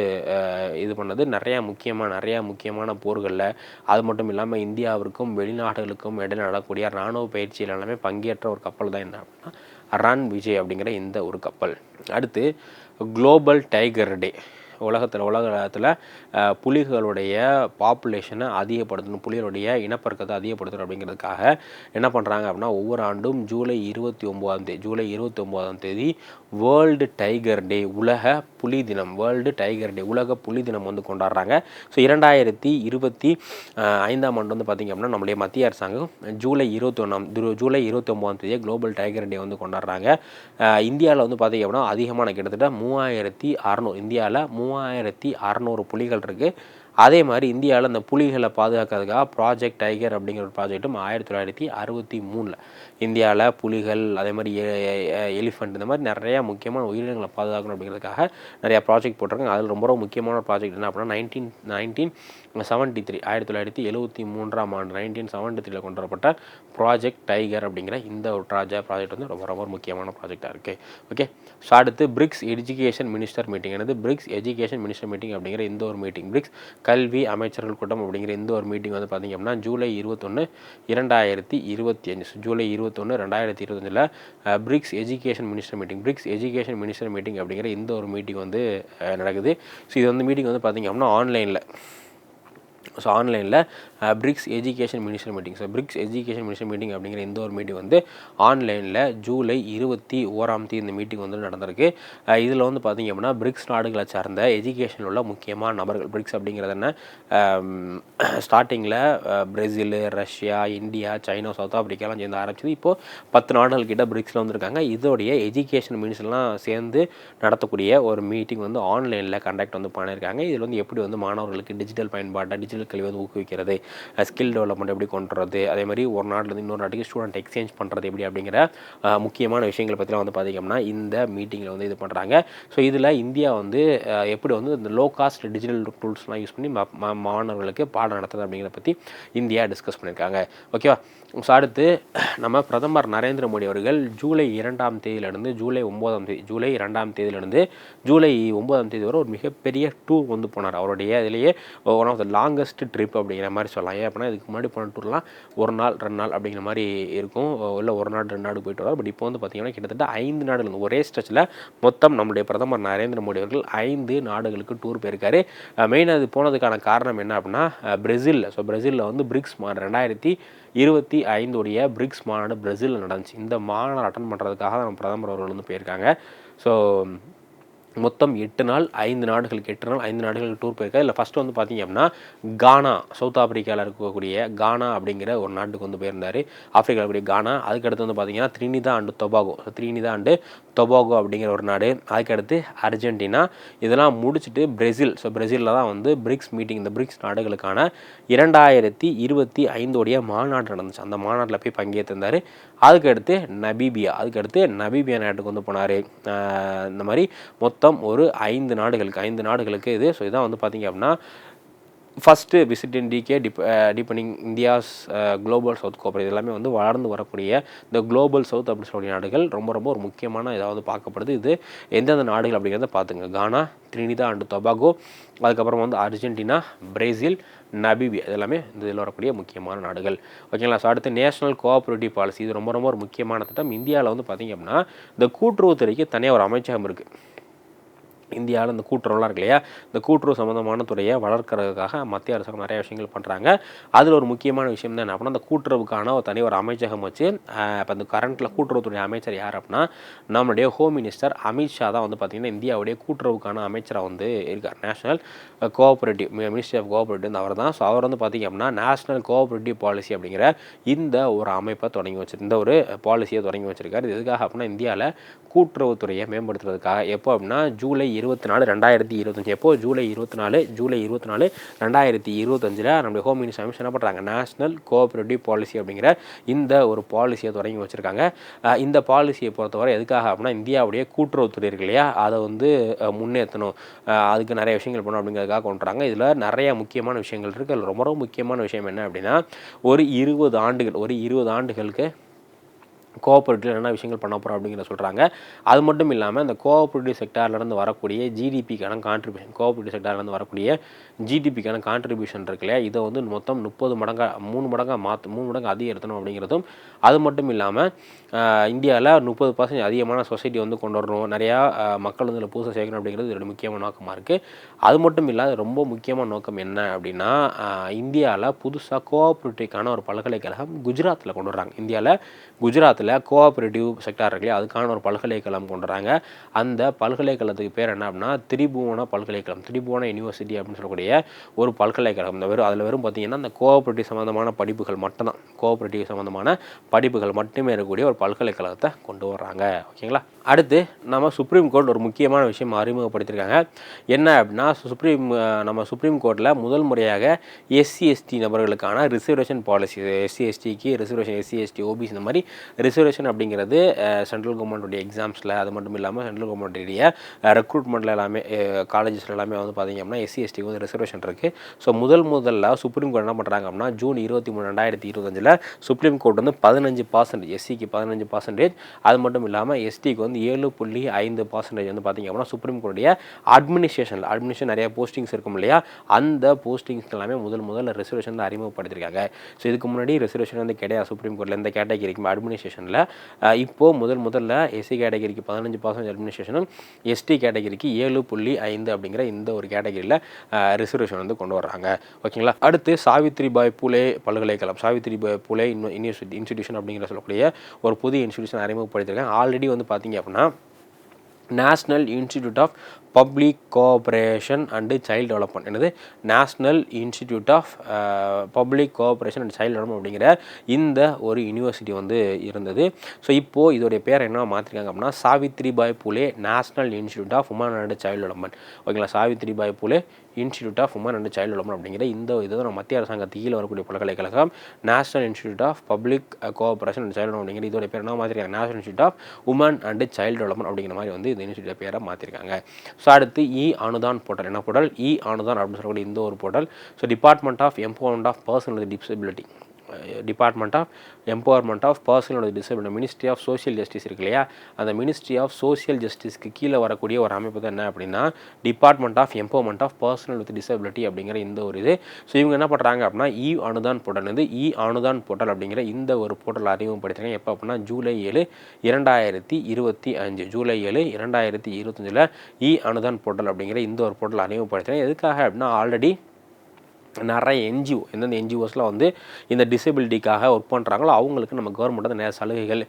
இது பண்ணது. நிறையா முக்கியமாக நிறையா முக்கியமான போர்களில் அது மட்டும் இல்லாமல் இந்தியாவிற்கும் வெளிநாடுகளுக்கும் இடையில் நடக்கூடிய இராணுவ பயிற்சியில் எல்லாமே பங்கேற்ற ஒரு கப்பல் தான் என்ன அப்படின்னா ரன் விஜய் அப்படிங்கிற இந்த ஒரு கப்பல். அடுத்து குளோபல் டைகர் டே உலகத்தில் உலகத்தில் புலிகளுடைய பாப்புலேஷனை அதிகப்படுத்தணும். புலிகளுடைய இனப்பெருக்கத்தை அதிகப்படுத்தணும் அப்படிங்கிறதுக்காக என்ன பண்ணுறாங்க அப்படின்னா ஒவ்வொரு ஆண்டும் ஜூலை இருபத்தி ஒம்போதாம் தேதி ஜூலை இருபத்தி ஒம்போதாம் தேதி வேர்ல்டு டைகர் டே உலக புலி தினம் வேர்ல்டு டைகர் டே உலக புலி தினம் வந்து கொண்டாடுறாங்க. ஸோ இரண்டாயிரத்தி இருபத்தி ஐந்தாம் ஆண்டு வந்து பார்த்திங்க அப்படின்னா நம்முடைய மத்திய அரசாங்கம் ஜூலை இருபத்தி ஒன்றாம் ஜூலை இருபத்தி ஒம்போதாம் தேதியை குளோபல் டைகர் டே வந்து கொண்டாடுறாங்க. இந்தியாவில் வந்து பார்த்திங்க அப்படின்னா அதிகமான கிட்டத்தட்ட மூவாயிரத்தி அறநூறு இந்தியாவில் மூவாயிரத்தி அறநூறு புலிகள் இருக்குது அதே மாதிரி இந்தியாவில் அந்த புலிகளை பாதுகாக்கிறதுக்காக ப்ராஜெக்ட் டைகர் அப்படிங்கிற ஒரு ப்ராஜெக்ட்டும் ஆயிரத்தி தொள்ளாயிரத்தி அறுபத்தி மூணில் இந்தியாவில் புலிகள் அதே மாதிரி எலிஃபண்ட் இந்த மாதிரி நிறையா முக்கியமான உயிரினங்களை பாதுகாக்கணும் அப்படிங்கிறதுக்காக நிறையா ப்ராஜெக்ட் போட்டிருக்காங்க. அதில் ரொம்ப ரொம்ப முக்கியமான ப்ராஜெக்ட் என்ன அப்படின்னா நைன்டீன் நைன்டீன் செவன்ட்டி த்ரீ ஆயிரத்தி தொள்ளாயிரத்தி எழுபத்தி மூன்றாம் ஆண்டு நைன்டீன் செவன்ட்டி த்ரீல கொண்டு வரப்பட்ட ப்ராஜெக்ட் டைகர் அப்படிங்கிற இந்த ஒரு ப்ராஜெக்ட் ப்ராஜெக்ட் வந்து ரொம்ப ரொம்ப முக்கியமான ப்ராஜெக்டாக இருக்குது ஓகே ஸோ அடுத்து பிரிக்ஸ் எஜுகேஷன் மினிஸ்டர் மீட்டிங் எனது பிரிக்ஸ் எஜுகேஷன் மினிஸ்டர் மீட்டிங் அப்படிங்கிற இந்த ஒரு மீட்டிங் பிரிக்ஸ் கல்வி அமைச்சர்கள் கூட்டம் அப்படிங்கிற இந்த ஒரு மீட்டிங் வந்து பார்த்திங்க அப்படின்னா ஜூலை இருபத்தொன்று இரண்டாயிரத்தி இருபத்தி அஞ்சு. ஜூலை இருபத்தொன்று ரெண்டாயிரத்தி இருபத்தஞ்சில் BRICS education minister meeting BRICS education minister meeting அப்படிங்கிற இந்த ஒரு மீட்டிங் வந்து நடக்குது. ஸோ இது வந்து மீட்டிங் வந்து பார்த்திங்க அப்படின்னா ஆன்லைனில் ஸோ ஆன்லைனில் BRICS education minister meeting so BRICS education minister meeting அப்படிங்கிற இந்த ஒரு மீட்டிங் வந்து ஆன்லைனில் ஜூலை இருபத்தி ஓராம் தேதி இந்த மீட்டிங் வந்து நடந்திருக்கு. இதில் வந்து பார்த்திங்க அப்படின்னா பிரிக்ஸ் நாடுகளை சார்ந்த எஜுகேஷனில் உள்ள முக்கியமான நபர்கள் பிரிக்ஸ் அப்படிங்கிறது என்ன? ஸ்டார்டிங்கில் Brazil Russia India China south ஆஃப்ரிக்காலாம் சேர்ந்து ஆரம்பிச்சது. இப்போது பத்து நாடுகள் கிட்ட பிரிக்ஸில் வந்திருக்காங்க. இதோடைய எஜுகேஷன் மினிஸ்டர்லாம் சேர்ந்து நடத்தக்கூடிய ஒரு மீட்டிங் வந்து ஆன்லைனில் கண்டக்ட் வந்து பண்ணியிருக்காங்க. இதில் வந்து எப்படி வந்து மாணவர்களுக்கு டிஜிட்டல் பயன்பாட்டை டிஜிட்டல் கல்வி வந்து ஊக்குவிக்கிறது ஸ்கில் டெவலப்மெண்ட் எப்படி கொண்டு வரது அதே மாதிரி ஒரு நாட்டிலேருந்து இன்னொரு நாட்டுக்கு ஸ்டூடெண்ட் எக்ஸ்சேஞ்ச் பண்ணுறது எப்படி அப்படிங்கிற முக்கியமான விஷயங்களை பற்றிலாம் வந்து பார்த்திங்கன்னா இந்த மீட்டிங்கில் வந்து இது பண்ணுறாங்க ஸோ இதில் இந்தியா வந்து எப்படி வந்து இந்த லோ காஸ்ட் டிஜிட்டல் டூல்ஸ்லாம் யூஸ் பண்ணி மாணவர்களுக்கு பாடம் நடத்துறது அப்படிங்கிறத பற்றி இந்தியா டிஸ்கஸ் பண்ணியிருக்காங்க. ஓகேவா ஸோ அடுத்து நம்ம பிரதமர் நரேந்திர மோடி அவர்கள் ஜூலை இரண்டாம் தேதியிலிருந்து ஜூலை ஒம்போதாம் தேதி ஜூலை இரண்டாம் தேதியிலிருந்து ஜூலை ஒம்போதாம் தேதி வரை ஒரு மிகப்பெரிய டூர் வந்து போனார். அவருடைய இதிலேயே one of the longest trip அப்படிங்கிற மாதிரி சொல்லலாம். ஏன் அப்படின்னா இதுக்கு முன்னாடி போன டூர்லாம் ஒரு நாள் ரெண்டு நாள் அப்படிங்கிற மாதிரி இருக்கும். இல்லை ஒரு நாள் ரெண்டு நாடு போயிட்டு வரார் பட் இப்போ வந்து பார்த்திங்கன்னா கிட்டத்தட்ட ஐந்து நாடுகள் ஒரே ஸ்ட்ரெச்சில் மொத்தம் நம்முடைய பிரதமர் நரேந்திர மோடி அவர்கள் ஐந்து நாடுகளுக்கு டூர் போயிருக்காரு. மெயினாக அது போனதுக்கான காரணம் என்ன அப்படின்னா பிரேசிலில். ஸோ பிரேசிலில் வந்து பிரிக்ஸ் ரெண்டாயிரத்தி இருபத்தி ஐந்துடைய பிரிக்ஸ் மாநாடு பிரேசிலில் நடந்துச்சு. இந்த மாநாடு அட்டன் பண்ணுறதுக்காக நம்ம பிரதமர் அவர்கள் வந்து போயிருக்காங்க. ஸோ மொத்தம் எட்டு நாள் ஐந்து நாடுகளுக்கு எட்டு நாள் ஐந்து நாடுகளுக்கு டூர் போயிருக்கா? இல்லை ஃபஸ்ட்டு வந்து பார்த்திங்க அப்படின்னா கானா சவுத் ஆப்பிரிக்காவில் இருக்கக்கூடிய கானா அப்படிங்கிற ஒரு நாட்டுக்கு வந்து போயிருந்தார். ஆப்பிரிக்காவில் இருக்கக்கூடிய கானா அதுக்கடுத்து வந்து பார்த்திங்கன்னா த்ரீனிதா அண்டு தொபாகோ. த்ரீனிதா அண்டு தொபாகோ அப்படிங்கிற ஒரு நாடு. அதுக்கடுத்து அர்ஜென்டினா. இதெல்லாம் முடிச்சுட்டு பிரேசில். ஸோ பிரேசிலில் தான் வந்து பிரிக்ஸ் மீட்டிங் இந்த பிரிக்ஸ் நாடுகளுக்கான இரண்டாயிரத்தி இருபத்தி ஐந்தோடைய மாநாடு நடந்துச்சு. அந்த மாநாட்டில் போய் பங்கேற்றிருந்தார். அதுக்கடுத்து நபீபியா அதுக்கடுத்து நபீபியா நாட்டுக்கு வந்து போனார். இந்த மாதிரி மொத்தம் ஒரு ஐந்து நாடுகளுக்கு ஐந்து நாடுகளுக்கு இது. ஸோ இதான் வந்து பார்த்திங்க அப்படின்னா first visit in decade deep deepening India's global south cooper இது எல்லாமே வந்து வளர்ந்து வரக்கூடிய இந்த குளோபல் சவுத் அப்படின்னு சொல்லக்கூடிய நாடுகள் ரொம்ப ரொம்ப ஒரு முக்கியமான இதாவது பார்க்கப்படுது. இது எந்தெந்த நாடுகள் அப்படிங்கிறத பார்த்துங்க. கானா த்ரினிதா அண்டு தொபாகோ அதுக்கப்புறம் வந்து அர்ஜென்டினா பிரேசில் நபிபி இதெல்லாமே இந்த இதில் வரக்கூடிய முக்கியமான நாடுகள். ஓகேங்களா? ஸோ அடுத்து நேஷனல் கோஆப்ரேட்டிவ் பாலிசி இது ரொம்ப ரொம்ப ஒரு முக்கியமான திட்டம். இந்தியாவில் வந்து பார்த்திங்க அப்படின்னா இந்த கூட்டுறவுத்துறைக்கு தனியாக ஒரு அமைச்சகம் இருக்குது இந்தியாவில் இந்த கூட்டுறவுலாம் இருக்கு இல்லையா? இந்த கூட்டுறவு சம்மந்தமான துறையை வளர்க்கறதுக்காக மத்திய அரசாங்கம் நிறைய விஷயங்கள் பண்ணுறாங்க அதில் ஒரு முக்கியமான விஷயம் தான் என்ன அப்படின்னா அந்த கூட்டுறவுக்கான ஒரு தனி ஒரு அமைச்சகம் வச்சு இப்போ இந்த கரண்ட்டில் கூட்டுறவுத்துறை அமைச்சர் யார் அப்படின்னா நம்மளுடைய ஹோம் மினிஸ்டர் அமித்ஷா தான் வந்து பார்த்திங்கன்னா இந்தியாவுடைய கூட்டுறவுக்கான அமைச்சராக வந்து இருக்கார். National cooperative ministry of cooperative அவர் தான் ஸோ அவர் வந்து பார்த்திங்க அப்படின்னா நேஷனல் கோஆப்ரேட்டிவ் பாலிசி அப்படிங்கிற இந்த ஒரு அமைப்பை தொடங்கி வச்சு இந்த ஒரு பாலிசியை தொடங்கி வச்சுருக்காரு. இது எதுக்காக அப்படின்னா இந்தியாவில் கூட்டுறவுத்துறையை மேம்படுத்துறதுக்காக. எப்போ அப்படின்னா ஜூலை இருபத்தி நாலு ரெண்டாயிரத்தி இருபத்தஞ்சி. எப்போ? ஜூலை இருபத்தி நாலு ஜூலை இருபத்தி நாலு ரெண்டாயிரத்தி இருபத்தஞ்சில் நம்முடைய ஹோம் மினிஸ்டர் அமித்ஷா என்ன பண்ணுறாங்க நேஷனல் கோஆப்ரேட்டிவ் பாலிசி அப்படிங்கிற இந்த ஒரு பாலிசியை தொடங்கி வச்சுருக்காங்க. இந்த பாலிசியை பொறுத்தவரை எதுக்காக அப்படின்னா இந்தியாவுடைய கூட்டுறவுத்துறை இருக்கு இல்லையா? அதை வந்து முன்னேற்றணும். அதுக்கு நிறைய விஷயங்கள் பண்ணணும் அப்படிங்கிறதுக்காக கொண்டுறாங்க. இதில் நிறைய முக்கியமான விஷயங்கள் இருக்குது அதில் ரொம்ப ரொம்ப முக்கியமான விஷயம் என்ன அப்படின்னா ஒரு இருபது ஆண்டுகள் ஒரு இருபது ஆண்டுகளுக்கு கோஆப்ரேட்டிவ் என்ன விஷயங்கள் பண்ண போகிறோம் அப்படிங்கிற சொல்கிறாங்க அது மட்டும் இல்லாமல் இந்த கோஆப்ரேட்டிவ் செக்டார்லேருந்து வரக்கூடிய ஜிடிபிக்கான கான்ட்ரிபியூஷன் கோஆப்ரேட்டிவ் செக்டார்லேருந்து வரக்கூடிய ஜிடிபிக்கான கான்ட்ரிபியூஷன் இருக்கு இல்லையா? இதை வந்து மொத்தம் முப்பது மடங்காக மூணு மடங்காக மாற்று மூணு மடங்கு அதிகரித்தணும் அப்படிங்கிறதும் அது மட்டும் இல்லாமல் இந்தியாவில் முப்பது பர்சன்ட் அதிகமான சொசைட்டி வந்து கொண்டு வரணும். நிறையா மக்கள் வந்து இதில் புதுசாக சேர்க்கணும் அப்படிங்கிறது இதோட முக்கியமான நோக்கமாக இருக்குது அது மட்டும் இல்லாத ரொம்ப முக்கியமான நோக்கம் என்ன அப்படின்னா இந்தியாவில் புதுசாக கோஆப்ரேட்டிவ்க்கான ஒரு பல்கலைக்கழகம் குஜராத்தில் கொண்டு வர்றாங்க. இந்தியாவில் குஜராத்தில் அதில் கோஆப்ரேட்டிவ் செக்டார் இருக்கு அதுக்கான ஒரு பல்கலைக்கழகம் கொண்டு வராங்க. அந்த பல்கலைக்கழகத்துக்கு பேர் என்ன அப்படின்னா திரிபுவன பல்கலைக்கழகம். திரிபுவன யூனிவர்சிட்டி அப்படின்னு சொல்லக்கூடிய ஒரு பல்கலைக்கழகம். இந்த வெறும் அதில் வெறும் பார்த்திங்கன்னா அந்த கோஆப்ரேட்டிவ் சம்மந்தமான படிப்புகள் மட்டும்தான். கோஆப்ரேட்டிவ் சம்மந்தமான படிப்புகள் மட்டுமே இருக்கக்கூடிய ஒரு பல்கலைக்கழகத்தை கொண்டு வர்றாங்க. ஓகேங்களா? அடுத்து நம்ம சுப்ரீம் கோர்ட் ஒரு முக்கியமான விஷயம் அறிமுகப்படுத்தியிருக்காங்க. என்ன அப்படின்னா சுப்ரீம் நம்ம சுப்ரீம் கோர்ட்டில் முதல் முறையாக எஸ்சி எஸ்டி நபர்களுக்கான ரிசர்வேஷன் பாலிசி எஸ்சி எஸ்டிக்கு ரிசர்வேஷன் எஸ்சி எஸ்டி ஓபிசி இந்த மாதிரி ரிசர்வேஷன் அப்படிங்கிறது சென்ட்ரல் கவர்மெண்ட்டுடைய எக்ஸாம்ஸில் அது மட்டும் இல்லாமல் சென்ட்ரல் கவர்மெண்ட்டுடைய ரெக்ரூட்மெண்ட்டில் எல்லாமே காலேஜஸில் எல்லாமே வந்து பார்த்தீங்க அப்படின்னா எஸ்சி எஸ்டிக்கு வந்து ரிசர்வேஷன் இருக்குது ஸோ முதல் முதல்ல சுப்ரீம் கோர்ட் என்ன பண்ணுறாங்க அப்படின்னா ஜூன் இருபத்தி மூணு ரெண்டாயிரத்தி இருபத்தஞ்சில் சுப்ரீம் கோர்ட் வந்து பதினஞ்சு பர்சன்டேஜ் எஸ்சிக்கு பதினஞ்சு பர்சன்டேஜ் அது மட்டும் இல்லாமல் எஸ்டிக்கு வந்து ஏழு புள்ளி ஐந்து பர்சன்டேஜ் வந்து பார்த்தீங்க அப்படின்னா சுப்ரீம் கோர்ட்டுடைய அட்மினிஸ்ட்ரேஷனில் அட்மினிஸ்ட்ரேஷன் நிறைய போஸ்டிங்ஸ் இருக்கும் இல்லையா? அந்த போஸ்டிங்ஸ் எல்லாமே முதல் முதல்ல ரிசர்வேஷன் தான் அறிமுகப்படுத்திருக்காங்க. ஸோ இதுக்கு முன்னாடி ரிசர்வேஷன் வந்து கிடையாது சுப்ரீம் கோர்ட்டில் எந்த கேட்டகரிக்கும் அட்மினிஸ்ட்ரேஷனில் இப்போது முதல் முதல்ல எஸ்சி கேட்டகரிக்கு பதினஞ்சு பர்சன்டேஜ் அட்மினிஸ்ட்ரேஷனும் எஸ்டி கேட்டகரிக்கு ஏழு புள்ளி ஐந்து அப்படிங்கிற இந்த ஒரு கேட்டகரியில் ரிசர்வேஷன் வந்து கொண்டு வர்றாங்க. ஓகேங்களா? அடுத்து சாவித்ரி பாய் பூலே பல்கலைக்கழகம். சாவித்ரி பாய் பூலே யூனிவர்சிட்டி இன்ஸ்டிடியூஷன் அப்படிங்கிற சொல்லக்கூடிய ஒரு புதிய இன்ஸ்டிடியூஷன் அறிமுகப்படுத்தியிருக்காங்க. ஆல்ரெடி வந்து பார்த்தீங்க அப்படின்னா national institute of public cooperation and child development என்னது? National institute of public cooperation and child development அப்படிங்கிற இந்த ஒரு யூனிவர்சிட்டி வந்து இருந்தது. ஸோ இப்போது இதோடைய பேர் என்ன மாற்றிருக்காங்க அப்படின்னா Savitri Bai Phule national institute of woman and child development ஓகேங்களா Savitri Bai Phule institute of woman and child development அப்படிங்கிற இந்த இது நம்ம மத்திய அரசாங்கத்து கீழே வரக்கூடிய பல்கலைக்கழகம் national institute of public cooperation and child அப்படிங்கிற இதோட பேர் என்ன மாற்றிருக்காங்க national institute of woman and child development அப்படிங்கிற மாதிரி வந்து இந்த இன்ஸ்டியூட் பேரை மாற்றிருக்காங்க ஸோ அடுத்து e இ அனுதான் போர்ட்டல் என்ன போர்ட்டல் இ e அனுதான் அப்படின்னு சொல்லக்கூடிய இந்த ஒரு portal so department of empowerment of person with disability department of empowerment of personal disable ministry of social justice இருக்கு இல்லையா? அந்த மினிஸ்ட்ரி ஆஃப் சோஷியல் ஜஸ்டிஸ்க்கு கீழே வரக்கூடிய ஒரு அமைப்பு தான் என்ன அப்படின்னா department of empowerment of personal with disability அப்படிங்கிற இந்த ஒரு இது. ஸோ இவங்க என்ன பண்ணுறாங்க அப்படின்னா இ அனுதான் போர்ட்டல் வந்து இ அனுதான் போர்ட்டல் அப்படிங்கிற இந்த ஒரு போர்ட்டல் அறிமுகப்படுத்துறாங்க எப்போ அப்படின்னா ஜூலை ஏழு இரண்டாயிரத்தி இருபத்தி அஞ்சு. ஜூலை ஏழு இரண்டாயிரத்தி இருபத்தஞ்சில் இ அனுதான் போர்ட்டல் அப்படிங்கிற இந்த ஒரு போர்ட்டல் அறிமுகப்படுத்துறாங்க எதுக்காக அப்படின்னா ஆல்ரெடி நிறைய என்ஜிஓ எந்தெந்த என்ஜிஓஸ்லாம் வந்து இந்த டிசபிலிட்டிக்காக ஒர்க் பண்ணுறாங்களோ அவங்களுக்கு நம்ம கவர்மெண்ட் வந்து நிறைய சலுகைகள்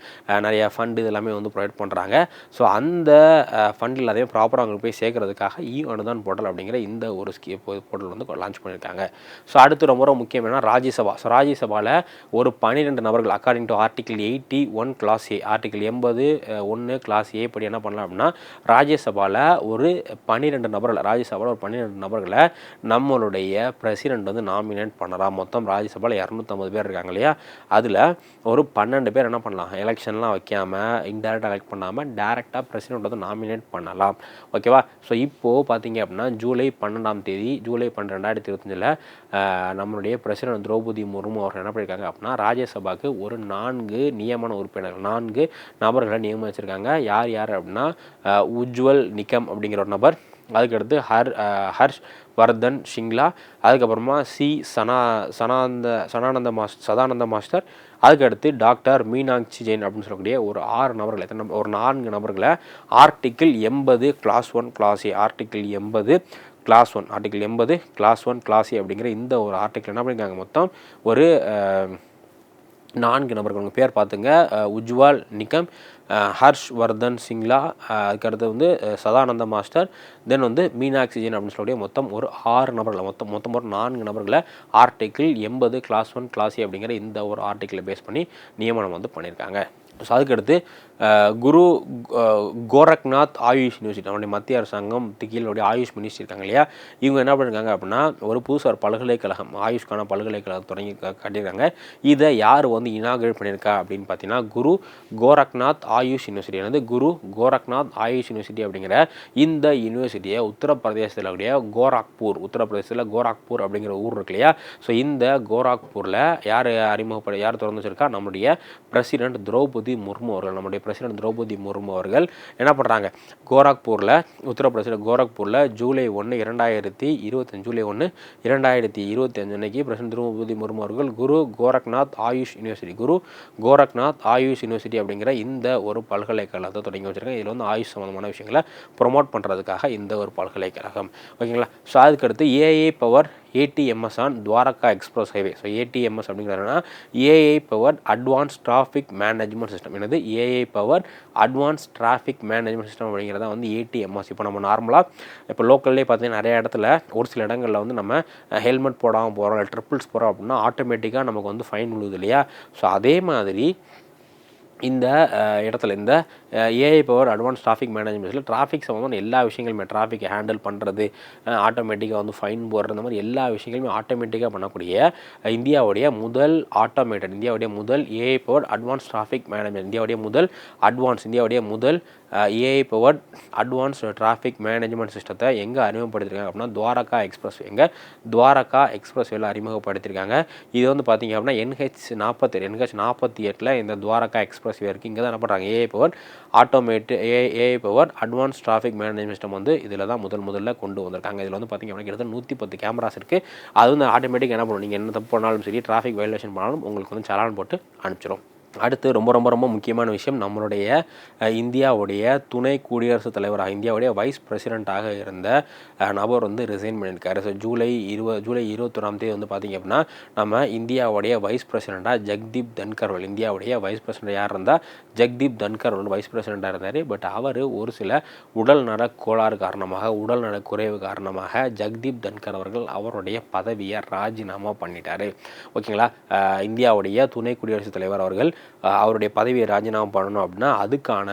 நிறைய ஃபண்டு இதெல்லாமே வந்து ப்ரொவைட் பண்ணுறாங்க ஸோ அந்த ஃபண்ட் எல்லாத்தையும் ப்ராப்பராக அவங்களுக்கு போய் சேர்க்கறதுக்காக இ அனுதான் போர்ட்டல் அப்படிங்கிற இந்த ஒரு ஸ்கீ போர்ட்டல் வந்து லான்ச் பண்ணியிருக்காங்க. ஸோ அடுத்து ரொம்ப ரொம்ப முக்கியம் என்ன ராஜ்யசபா. ஸோ ராஜ்யசபாவில் ஒரு பன்னிரெண்டு நபர்கள் according to article eighty one clause A article எண்பது ஒன்று கிளாஸ் ஏ படி என்ன பண்ணலாம் அப்படின்னா ராஜ்யசபாவில் ஒரு பன்னிரெண்டு நபர்கள் ராஜ்யசபாவில் ஒரு பன்னிரெண்டு நபர்களை நம்மளுடைய பிரசிடென்ட் வந்து நாமினேட் பண்ணலாம் மொத்தம் ராஜ்யசபாவில் இரநூத்தம்பது பேர் இருக்காங்க இல்லையா? அதில் ஒரு பன்னெண்டு பேர் என்ன பண்ணலாம்? எலெக்ஷன்லாம் வைக்காமல் இன்டெரக்டாக எலெக்ட் பண்ணாமல் டேரெக்டாக பிரசிடென்ட் வந்து நாமினேட் பண்ணலாம். ஓகேவா ஸோ இப்போது பார்த்தீங்க அப்படின்னா ஜூலை பன்னெண்டாம் தேதி ஜூலை பன்னெண்டு ரெண்டாயிரத்தி இருபத்தஞ்சில் நம்மளுடைய பிரசிடென்ட் திரௌபதி முர்மு அவர்கள் என்ன பண்ணியிருக்காங்க அப்படின்னா ராஜ்யசபாவுக்கு ஒரு நான்கு நியமன உறுப்பினர்கள் நான்கு நபர்களை நியமிச்சிருக்காங்க. யார் யார் அப்படின்னா உஜ்வல் நிக்கம் அப்படிங்கிற ஒரு நபர் அதுக்கடுத்து ஹர் ஹர்ஷ் வர்தன் ஷிங்லா அதுக்கப்புறமா சி சனா சனானந்த சனானந்த மாஸ் சதானந்த மாஸ்டர் அதுக்கடுத்து டாக்டர் மீனாட்சி ஜெயின் அப்படின்னு சொல்லக்கூடிய ஒரு ஆறு நபர்கள் எத்தனை ஒரு நான்கு நபர்களை ஆர்டிக்கிள் எண்பது clause one clause A article எண்பது கிளாஸ் ஒன் ஆர்டிக்கிள் எண்பது கிளாஸ் ஒன் கிளாஸ் ஏ அப்படிங்கிற இந்த ஒரு ஆர்டிக்கிள் என்ன பண்ணியிருக்காங்க? மொத்தம் ஒரு நான்கு நபர்கள் உங்கள் பேர் பார்த்துங்க. உஜ்வால் நிக்கம் ஹர்ஷ் வர்தன் சிங்லா அதுக்கடுத்து வந்து சதானந்த மாஸ்டர் தென் வந்து மீனாக்சிஜன் ஜெயின் அப்படின்னு சொல்லக்கூடிய மொத்தம் ஒரு ஆறு நபர்களை. மொத்தம் மொத்தம் ஒரு நான்கு நபர்களை ஆர்டிக்கிள் எண்பது கிளாஸ் ஒன் கிளாஸ் ஏ அப்படிங்கிற இந்த ஒரு ஆர்டிக்கிளை பேஸ் பண்ணி நியமனம் வந்து பண்ணியிருக்காங்க. ஸோ அதுக்கடுத்து குரு கோரக்நாத் ஆயுஷ் யூனிவர்சிட்டி நம்முடைய மத்திய அரசாங்கம் கீழோடைய ஆயுஷ் மினிஸ்ட்ரி இருக்காங்க இல்லையா? இவங்க என்ன பண்ணிருக்காங்க அப்படின்னா ஒரு புதுசாக ஒரு பல்கலைக்கழகம் ஆயுஷ்கான பல்கலைக்கழகம் தொடங்கி கட்டியிருக்காங்க. இதை யார் வந்து இனாகிரேட் பண்ணியிருக்கா அப்படின்னு பார்த்தீங்கன்னா குரு கோரக்நாத் ஆயுஷ் யூனிவர்சிட்டி. வந்து குரு கோரக்நாத் ஆயுஷ் யூனிவர்சிட்டி அப்படிங்கிற இந்த யூனிவர்சிட்டியை உத்தரப்பிரதேசத்தில் உடைய கோராக்பூர் உத்தரப்பிரதேசத்தில் கோராக்பூர் அப்படிங்கிற ஊர் இருக்கு இல்லையா? ஸோ இந்த கோராக்பூரில் யார் அறிமுகப்பட யார் திறந்து வச்சிருக்கா? நம்முடைய பிரசிடென்ட் திரௌபதி முர்மு அவர்கள் நம்முடைய பிரசிடென்ட் திரௌபதி முர்மு அவர்கள் என்ன பண்ணுறாங்க கோரக்பூரில் உத்தரப்பிரதேச கோரக்பூரில் ஜூலை ஒன்று இரண்டாயிரத்தி இருபத்தஞ்சு ஜூலை ஒன்று இரண்டாயிரத்தி இருபத்தி அஞ்சு அன்னைக்கு பிரசிடென்ட் திரௌபதி முர்மு அவர்கள் குரு கோரக்நாத் ஆயுஷ் யூனிவர்சிட்டி குரு கோரக்நாத் ஆயுஷ் யூனிவர்சிட்டி அப்படிங்கிற இந்த ஒரு பல்கலைக்கழகத்தை தொடங்கி வச்சிருக்காங்க. இதில் வந்து ஆயுஷ் சம்மந்தமான விஷயங்களை ப்ரொமோட் பண்ணுறதுக்காக இந்த ஒரு பல்கலைக்கழகம். ஓகேங்களா? ஸோ அதுக்கடுத்து AI power ATMS on Dwarka express highway. So ATMS அப்படிங்கிறதுனா AI power advance traffic management system என்னது? AI power advance traffic management system அப்படிங்கிறத வந்து ஏடிஎம்எஸ் இப்போ நம்ம நார்மலாக இப்போ லோக்கல்லே பார்த்தீங்கன்னா நிறைய இடத்துல ஒரு சில இடங்களில் வந்து நம்ம ஹெல்மெட் போடாமல் போகிறோம் இல்லை ட்ரிப்பிள்ஸ் போகிறோம் அப்படின்னா ஆட்டோமேட்டிக்காக நமக்கு வந்து ஃபைன் விழுது இல்லையா? ஸோ அதே மாதிரி இந்த இடத்துல இந்த ஏஐ பவர் அட்வான்ஸ் டிராஃபிக் மேனேஜ்மெண்ட்ஸில் டிராஃபிக் சம்மந்தமான எல்லா விஷயங்களுமே டிராஃபிக்கை ஹேண்டில் பண்ணுறது ஆட்டோமேட்டிக்காக வந்து ஃபைன் போடுறது இந்த மாதிரி எல்லா விஷயங்களுமே ஆட்டோமேட்டிக்காக பண்ணக்கூடிய இந்தியாவுடைய முதல் ஆட்டோமேட்டட் இந்தியாவுடைய முதல் AI power advance traffic management இந்தியாவுடைய முதல் அட்வான்ஸ் இந்தியாவுடைய முதல் AI power advance traffic management சிஸ்டத்தை எங்கே அறிமுகப்படுத்திருக்காங்க அப்படின்னா துவாரகா எக்ஸ்பிரஸ் எங்கே? துவாரகா எக்ஸ்பிரஸ் வேலை அறிமுகப்படுத்தியிருக்காங்க இது வந்து பார்த்திங்க அப்படின்னா என்ஹெச் நாற்பத்தி என்ஹெச் நாற்பத்தி எட்டில் இந்த துவாரகா எக்ஸ்பிரஸ் வே இருக்குது இங்கே தான் என்ன பண்ணுறாங்க AI power automate A AI power advance traffic management system வந்து இதில் தான் முதல் முதல்ல கொண்டு வந்திருக்காங்க. இதில் வந்து பார்த்திங்க அப்படின்னா கிட்டத்தட்ட நூற்றி பத்து கேமராஸ் இருக்குது அது வந்து ஆட்டோமேட்டிக் என்ன பண்ணும்? நீங்கள் என்ன தப்பு பண்ணாலும் சரி டிராஃபிக் வயலேஷன் பண்ணாலும் உங்களுக்கு வந்து சலான் போட்டு அனுப்பிச்சிடும் அடுத்து ரொம்ப ரொம்ப ரொம்ப முக்கியமான விஷயம் நம்மளுடைய இந்தியாவுடைய துணை குடியரசுத் தலைவராக இந்தியாவுடைய வைஸ் பிரசிடெண்ட்டாக இருந்த நபர் வந்து ரிசைன் பண்ணியிருக்காரு. ஸோ ஜூலை இருபது ஜூலை இருபத்தொராம் தேதி வந்து பார்த்திங்க அப்படின்னா நம்ம இந்தியாவுடைய வைஸ் பிரசிடெண்ட்டாக ஜெக்தீப் தன்கர்வல் இந்தியாவுடைய வைஸ் பிரசிடெண்ட் யார் இருந்தால் ஜெக்தீப் தன்கர்வல் வைஸ் பிரசிடெண்ட்டாக இருந்தார். பட் அவர் ஒரு சில உடல் நல கோளாறு காரணமாக உடல் நல குறைவு காரணமாக ஜெக்தீப் தன்கர் அவர்கள் அவருடைய பதவியை ராஜினாமா பண்ணிட்டார். ஓகேங்களா? இந்தியாவுடைய துணை குடியரசுத் தலைவர் அவர்கள் அவருடைய பதவியை ராஜினாமா பண்ணணும் அப்படின்னா அதுக்கான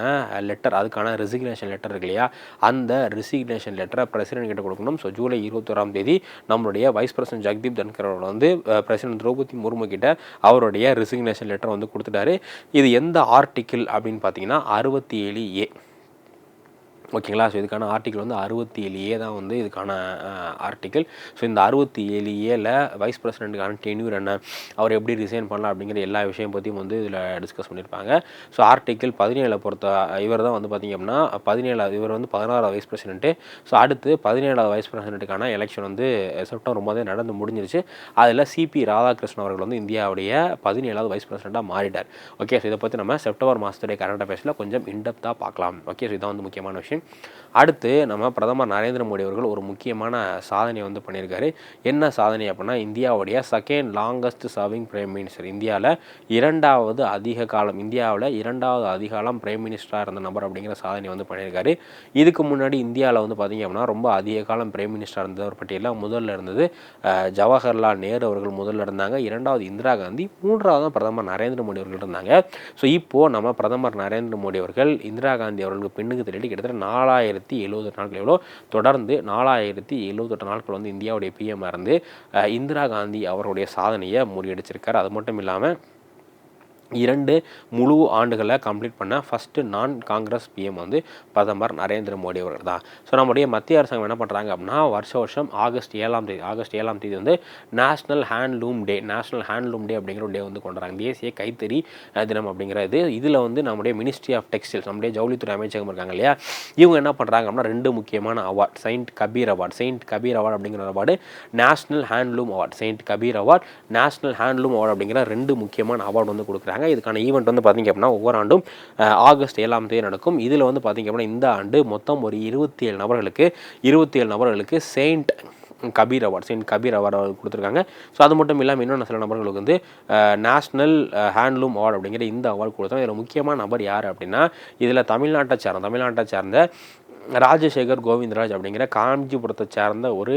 லெட்டர் அதுக்கான ரெசிக்னேஷன் லெட்டர் இருக்கு இல்லையா? அந்த ரெசிக்னேஷன் லெட்டரை பிரசிடென்ட் கிட்ட கொடுக்கணும். ஸோ ஜூலை இருபத்தோராம் தேதி நம்மளுடைய வைஸ் பிரசிடென்ட் ஜெகதீப் தன்கர் வந்து பிரசிடென்ட் திரௌபதி முர்மு கிட்ட அவருடைய ரெசிக்னேஷன் லெட்டர் வந்து கொடுத்துட்டாரு. இது எந்த ஆர்டிக்கிள் அப்படின்னு பார்த்தீங்கன்னா அறுபத்தி ஏழு ஏ. ஓகேங்களா? ஸோ இதுக்கான ஆர்டிக்கல் வந்து அறுபத்தி ஏழு ஏ தான் வந்து இதுக்கான ஆர்டிக்கல் ஸோ இந்த அறுபத்தி ஏழு ஏல வைஸ் பிரசிடென்ட்டுக்கான டென்யூர் என்ன? அவர் எப்படி ரிசைன் பண்ணலாம்? அப்படிங்கிற எல்லா விஷயம் பற்றியும் வந்து இதில் டிஸ்கஸ் பண்ணியிருப்பாங்க ஸோ ஆர்டிக்கல் பதினேழை பொறுத்த இவர் தான் வந்து பார்த்திங்க அப்படின்னா பதினேழாவது இவர் வந்து பதினாறாவது வைஸ் பிரசிடென்ட்டு ஸோ அடுத்து பதினேழாவது வைஸ் பிரசிடென்ட்டுக்கான எலெக்ஷன் வந்து செப்டம்பர் ஒன்பதே நடந்து முடிஞ்சிருச்சு. அதில் சிபி ராதாகிருஷ்ணன் அவர்கள் வந்து இந்தியாவுடைய பதினேழாவது வைஸ் பிரசிடெண்ட்டாக மாறிட்டார். ஓகே ஸோ இதை பற்றி நம்ம செப்டம்பர் மாதத்துடைய கரண்ட் அஃபேர்ஸில் கொஞ்சம் இன்டெப்த்தாக பார்க்கலாம். ஓகே ஸோ இதான் வந்து முக்கியமான விஷயம். okay அடுத்து நம்ம பிரதமர் நரேந்திர மோடி அவர்கள் ஒரு முக்கியமான சாதனையை வந்து பண்ணியிருக்காரு. என்ன சாதனை அப்படின்னா இந்தியாவுடைய second longest serving prime minister இந்தியாவில் இரண்டாவது அதிக காலம் இந்தியாவில் இரண்டாவது அதிக காலம் பிரைம் மினிஸ்டராக இருந்த நபர் அப்படிங்கிற சாதனை வந்து பண்ணியிருக்காரு. இதுக்கு முன்னாடி இந்தியாவில் வந்து பார்த்திங்க அப்படின்னா ரொம்ப அதிக காலம் பிரைம் மினிஸ்டராக இருந்தவர் பட்டியலில் முதல்ல இருந்தது ஜவஹர்லால் நேரு அவர்கள் முதல்ல இருந்தாங்க. இரண்டாவது இந்திரா காந்தி மூன்றாவது பிரதமர் நரேந்திர மோடி அவர்கள் இருந்தாங்க. ஸோ இப்போது நம்ம பிரதமர் நரேந்திர மோடி அவர்கள் இந்திரா காந்தி அவர்களுக்கு பெண்ணுக்கு தள்ளிட்டு கிட்டத்தட்ட நாலாயிரத்தி எழுபத்தெட்டு நாட்கள் எவ்வளோ? தொடர்ந்து நாலாயிரத்தி எழுபத்தெட்டு நாட்கள் வந்து இந்தியாவுடைய பிஎம் இருந்து இந்திரா காந்தி அவருடைய சாதனையை முறியடிச்சிருக்கார். அது மட்டும் இல்லாமல் இரண்டு முழு ஆண்டுகளை கம்ப்ளீட் பண்ண ஃபஸ்ட்டு நான் காங்கிரஸ் பிஎம் வந்து பிரதமர் நரேந்திர மோடி அவர்கள் தான். ஸோ நம்முடைய மத்திய அரசாங்கம் என்ன பண்ணுறாங்க அப்படின்னா வருஷ வருஷம் ஆகஸ்ட் ஏழாம் தேதி ஆகஸ்ட் ஏழாம் தேதி வந்து national handloom day national handloom day அப்படிங்கிற டே வந்து கொண்டாடுறாங்க. தேசிய கைத்தறி தினம் அப்படிங்கிறது இதில் வந்து நம்முடைய மினிஸ்ட்ரி ஆஃப் டெக்ஸ்டைல்ஸ் நம்முடைய ஜவுளித்துறை அமைச்சகம் இருக்காங்க இல்லையா? இவங்க என்ன பண்ணுறாங்க அப்படின்னா ரெண்டு முக்கியமான award saint Kabir award saint Kabir award அப்படிங்கிற award national handloom award saint Kabir award national handloom award அப்படிங்கிற ரெண்டு முக்கியமான அவார்டு வந்து கொடுக்குறாங்க. பண்ணுறாங்க இதுக்கான ஈவெண்ட் வந்து பார்த்திங்க அப்படின்னா ஒவ்வொரு ஆண்டும் ஆகஸ்ட் ஏழாம் தேதி நடக்கும். இதில் வந்து பார்த்திங்க அப்படின்னா இந்த ஆண்டு மொத்தம் ஒரு இருபத்தி ஏழு நபர்களுக்கு இருபத்தி ஏழு நபர்களுக்கு saint Kabir award saint Kabir award கொடுத்துருக்காங்க. ஸோ அது மட்டும் இல்லாமல் இன்னொன்று சில நபர்களுக்கு வந்து நேஷ்னல் ஹேண்ட்லூம் அவார்டு அப்படிங்கிற இந்த அவார்டு கொடுத்தாங்க இதில் முக்கியமான நபர் யார் அப்படின்னா இதில் தமிழ்நாட்டை சார்ந்த தமிழ்நாட்டை சார்ந்த ராஜசேகர் கோவிந்தராஜ் அப்படிங்கிற காஞ்சிபுரத்தை சேர்ந்த ஒரு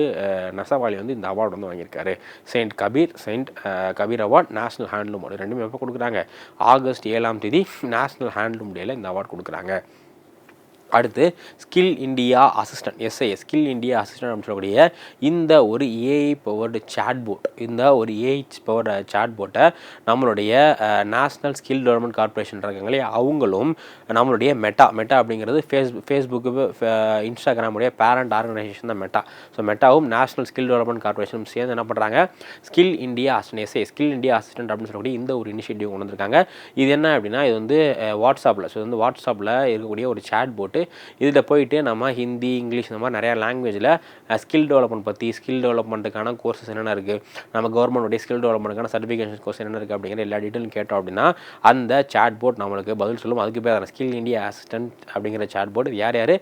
நெசவாளி வந்து இந்த அவார்டு வந்து வாங்கியிருக்காரு. Saint Kabir saint Kabir award national handloom award ரெண்டுமே எப்போ கொடுக்குறாங்க? ஆகஸ்ட் ஏழாம் தேதி நேஷனல் ஹேண்ட்லூம் டேயில் இந்த அவார்டு கொடுக்குறாங்க. அடுத்து skill India assistant SI skill India assistant அப்படின்னு சொல்லக்கூடிய இந்த ஒரு ஏஐ பவர்டு சேட் இந்த ஒரு ஏஐ பவர்டு சேட் நம்மளுடைய நேஷ்னல் ஸ்கில் டெவலப்மெண்ட் கார்பரேஷன் இருக்காங்களே அவங்களும் நம்மளுடைய மெட்டா மெட்டா அப்படிங்கிறது ஃபேஸ் ஃபேஸ்புக்கு இன்ஸ்டாகிராமுடைய பேரண்ட் ஆர்கனைசேஷன் தான் மெட்டா ஸோ மெட்டாவும் நேஷ்னல் ஸ்கில் டெவலப்மெண்ட் கார்பரேஷனும் சேர்ந்து என்ன பண்ணுறாங்க skill India assistant SI skill India assistant அப்படின்னு சொல்லக்கூடிய இந்த ஒரு இனிஷியேட்டிவ் கொண்டு வந்திருக்காங்க. இது என்ன அப்படின்னா இது வந்து வாட்ஸ்அப்பில் ஸோ வந்து வாட்ஸ்அப்பில் இருக்கக்கூடிய ஒரு சேட் போட்டு சொல்லிட்டு இதில் போயிட்டு நம்ம ஹிந்தி இங்கிலீஷ் இந்த மாதிரி நிறையா லாங்குவேஜில் ஸ்கில் டெவலப்மெண்ட் பற்றி ஸ்கில் டெவலப்மெண்ட்டுக்கான கோர்சஸ் என்னென்ன இருக்குது நம்ம கவர்மெண்ட்டுடைய ஸ்கில் டெவலப்மெண்ட்டுக்கான சர்டிஃபிகேஷன் கோர்ஸ் என்னென்ன இருக்குது அப்படிங்கிற எல்லா டீட்டெயிலும் கேட்டோம் அப்படின்னா அந்த சாட் போர்ட் நம்மளுக்கு பதில் சொல்லும். அதுக்கு பேர் ஸ்கில் இந்தியா அசிஸ்டன்ட் அப்படிங்கிற சாட் போர்டு யார் யார்?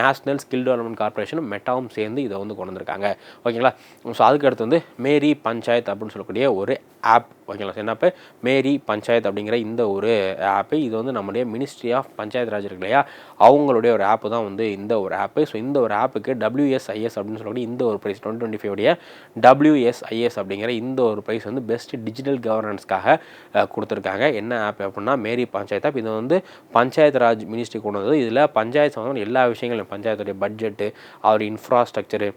நேஷனல் ஸ்கில் டெவலப்மெண்ட் கார்பரேஷன் மெட்டாவும் சேர்ந்து இதை வந்து கொண்டு வந்திருக்காங்க. ஓகேங்களா ஸோ அதுக்கு அடுத்து வந்து மேரி பஞ்சாயத் அப்படின்னு சொல்லக்கூடிய ஒரு ஆப் ஓகேங்களா? என்ன ஆப்பு மேரி பஞ்சாயத் அப்படிங்கிற இந்த ஒரு ஆப்பு இது வந்து நம்முடைய மினிஸ்ட்ரி ஆஃப் பஞ்சாயத் ராஜ் இருக்கு இல்லையா? அவங்களுடைய ஒரு ஆப்பு தான் வந்து இந்த ஒரு ஆப்பு ஸோ இந்த ஒரு ஆப்புக்கு டபிள்யூஎஸ்ஐஎஸ் அப்படின்னு சொல்லக்கூடிய இந்த ஒரு prize twenty twenty five WSIS அப்படிங்கிற இந்த ஒரு ப்ரைஸ் வந்து பெஸ்ட் டிஜிட்டல் கவர்னன்ஸ்க்காக கொடுத்துருக்காங்க. என்ன ஆப் அப்படின்னா மேரி பஞ்சாயத்து ஆப். இது வந்து பஞ்சாயத்து ராஜ் மினிஸ்ட்ரி கொண்டு வந்தது. இதில் பஞ்சாயத்து சம்மந்தமான எல்லா விஷயங்களும் பஞ்சாயத்துடைய பட்ஜெட்டு அவர் infrastructure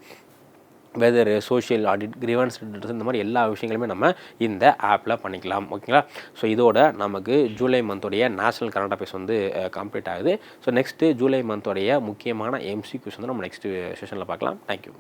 weather social audit grievance இந்த மாதிரி எல்லா விஷயங்களுமே நம்ம இந்த ஆப்பில் பண்ணிக்கலாம். ஓகேங்களா ஸோ இதோட நமக்கு ஜூலை மந்தோடைய நேஷனல் கரண்ட் அஃபேர்ஸ் வந்து கம்ப்ளீட் ஆகுது. ஸோ நெக்ஸ்ட்டு ஜூலை மந்தோடைய முக்கியமான எம்சிக்யூஸ் வந்து நம்ம நெக்ஸ்ட்டு செஷனில் பார்க்கலாம். தேங்க்யூ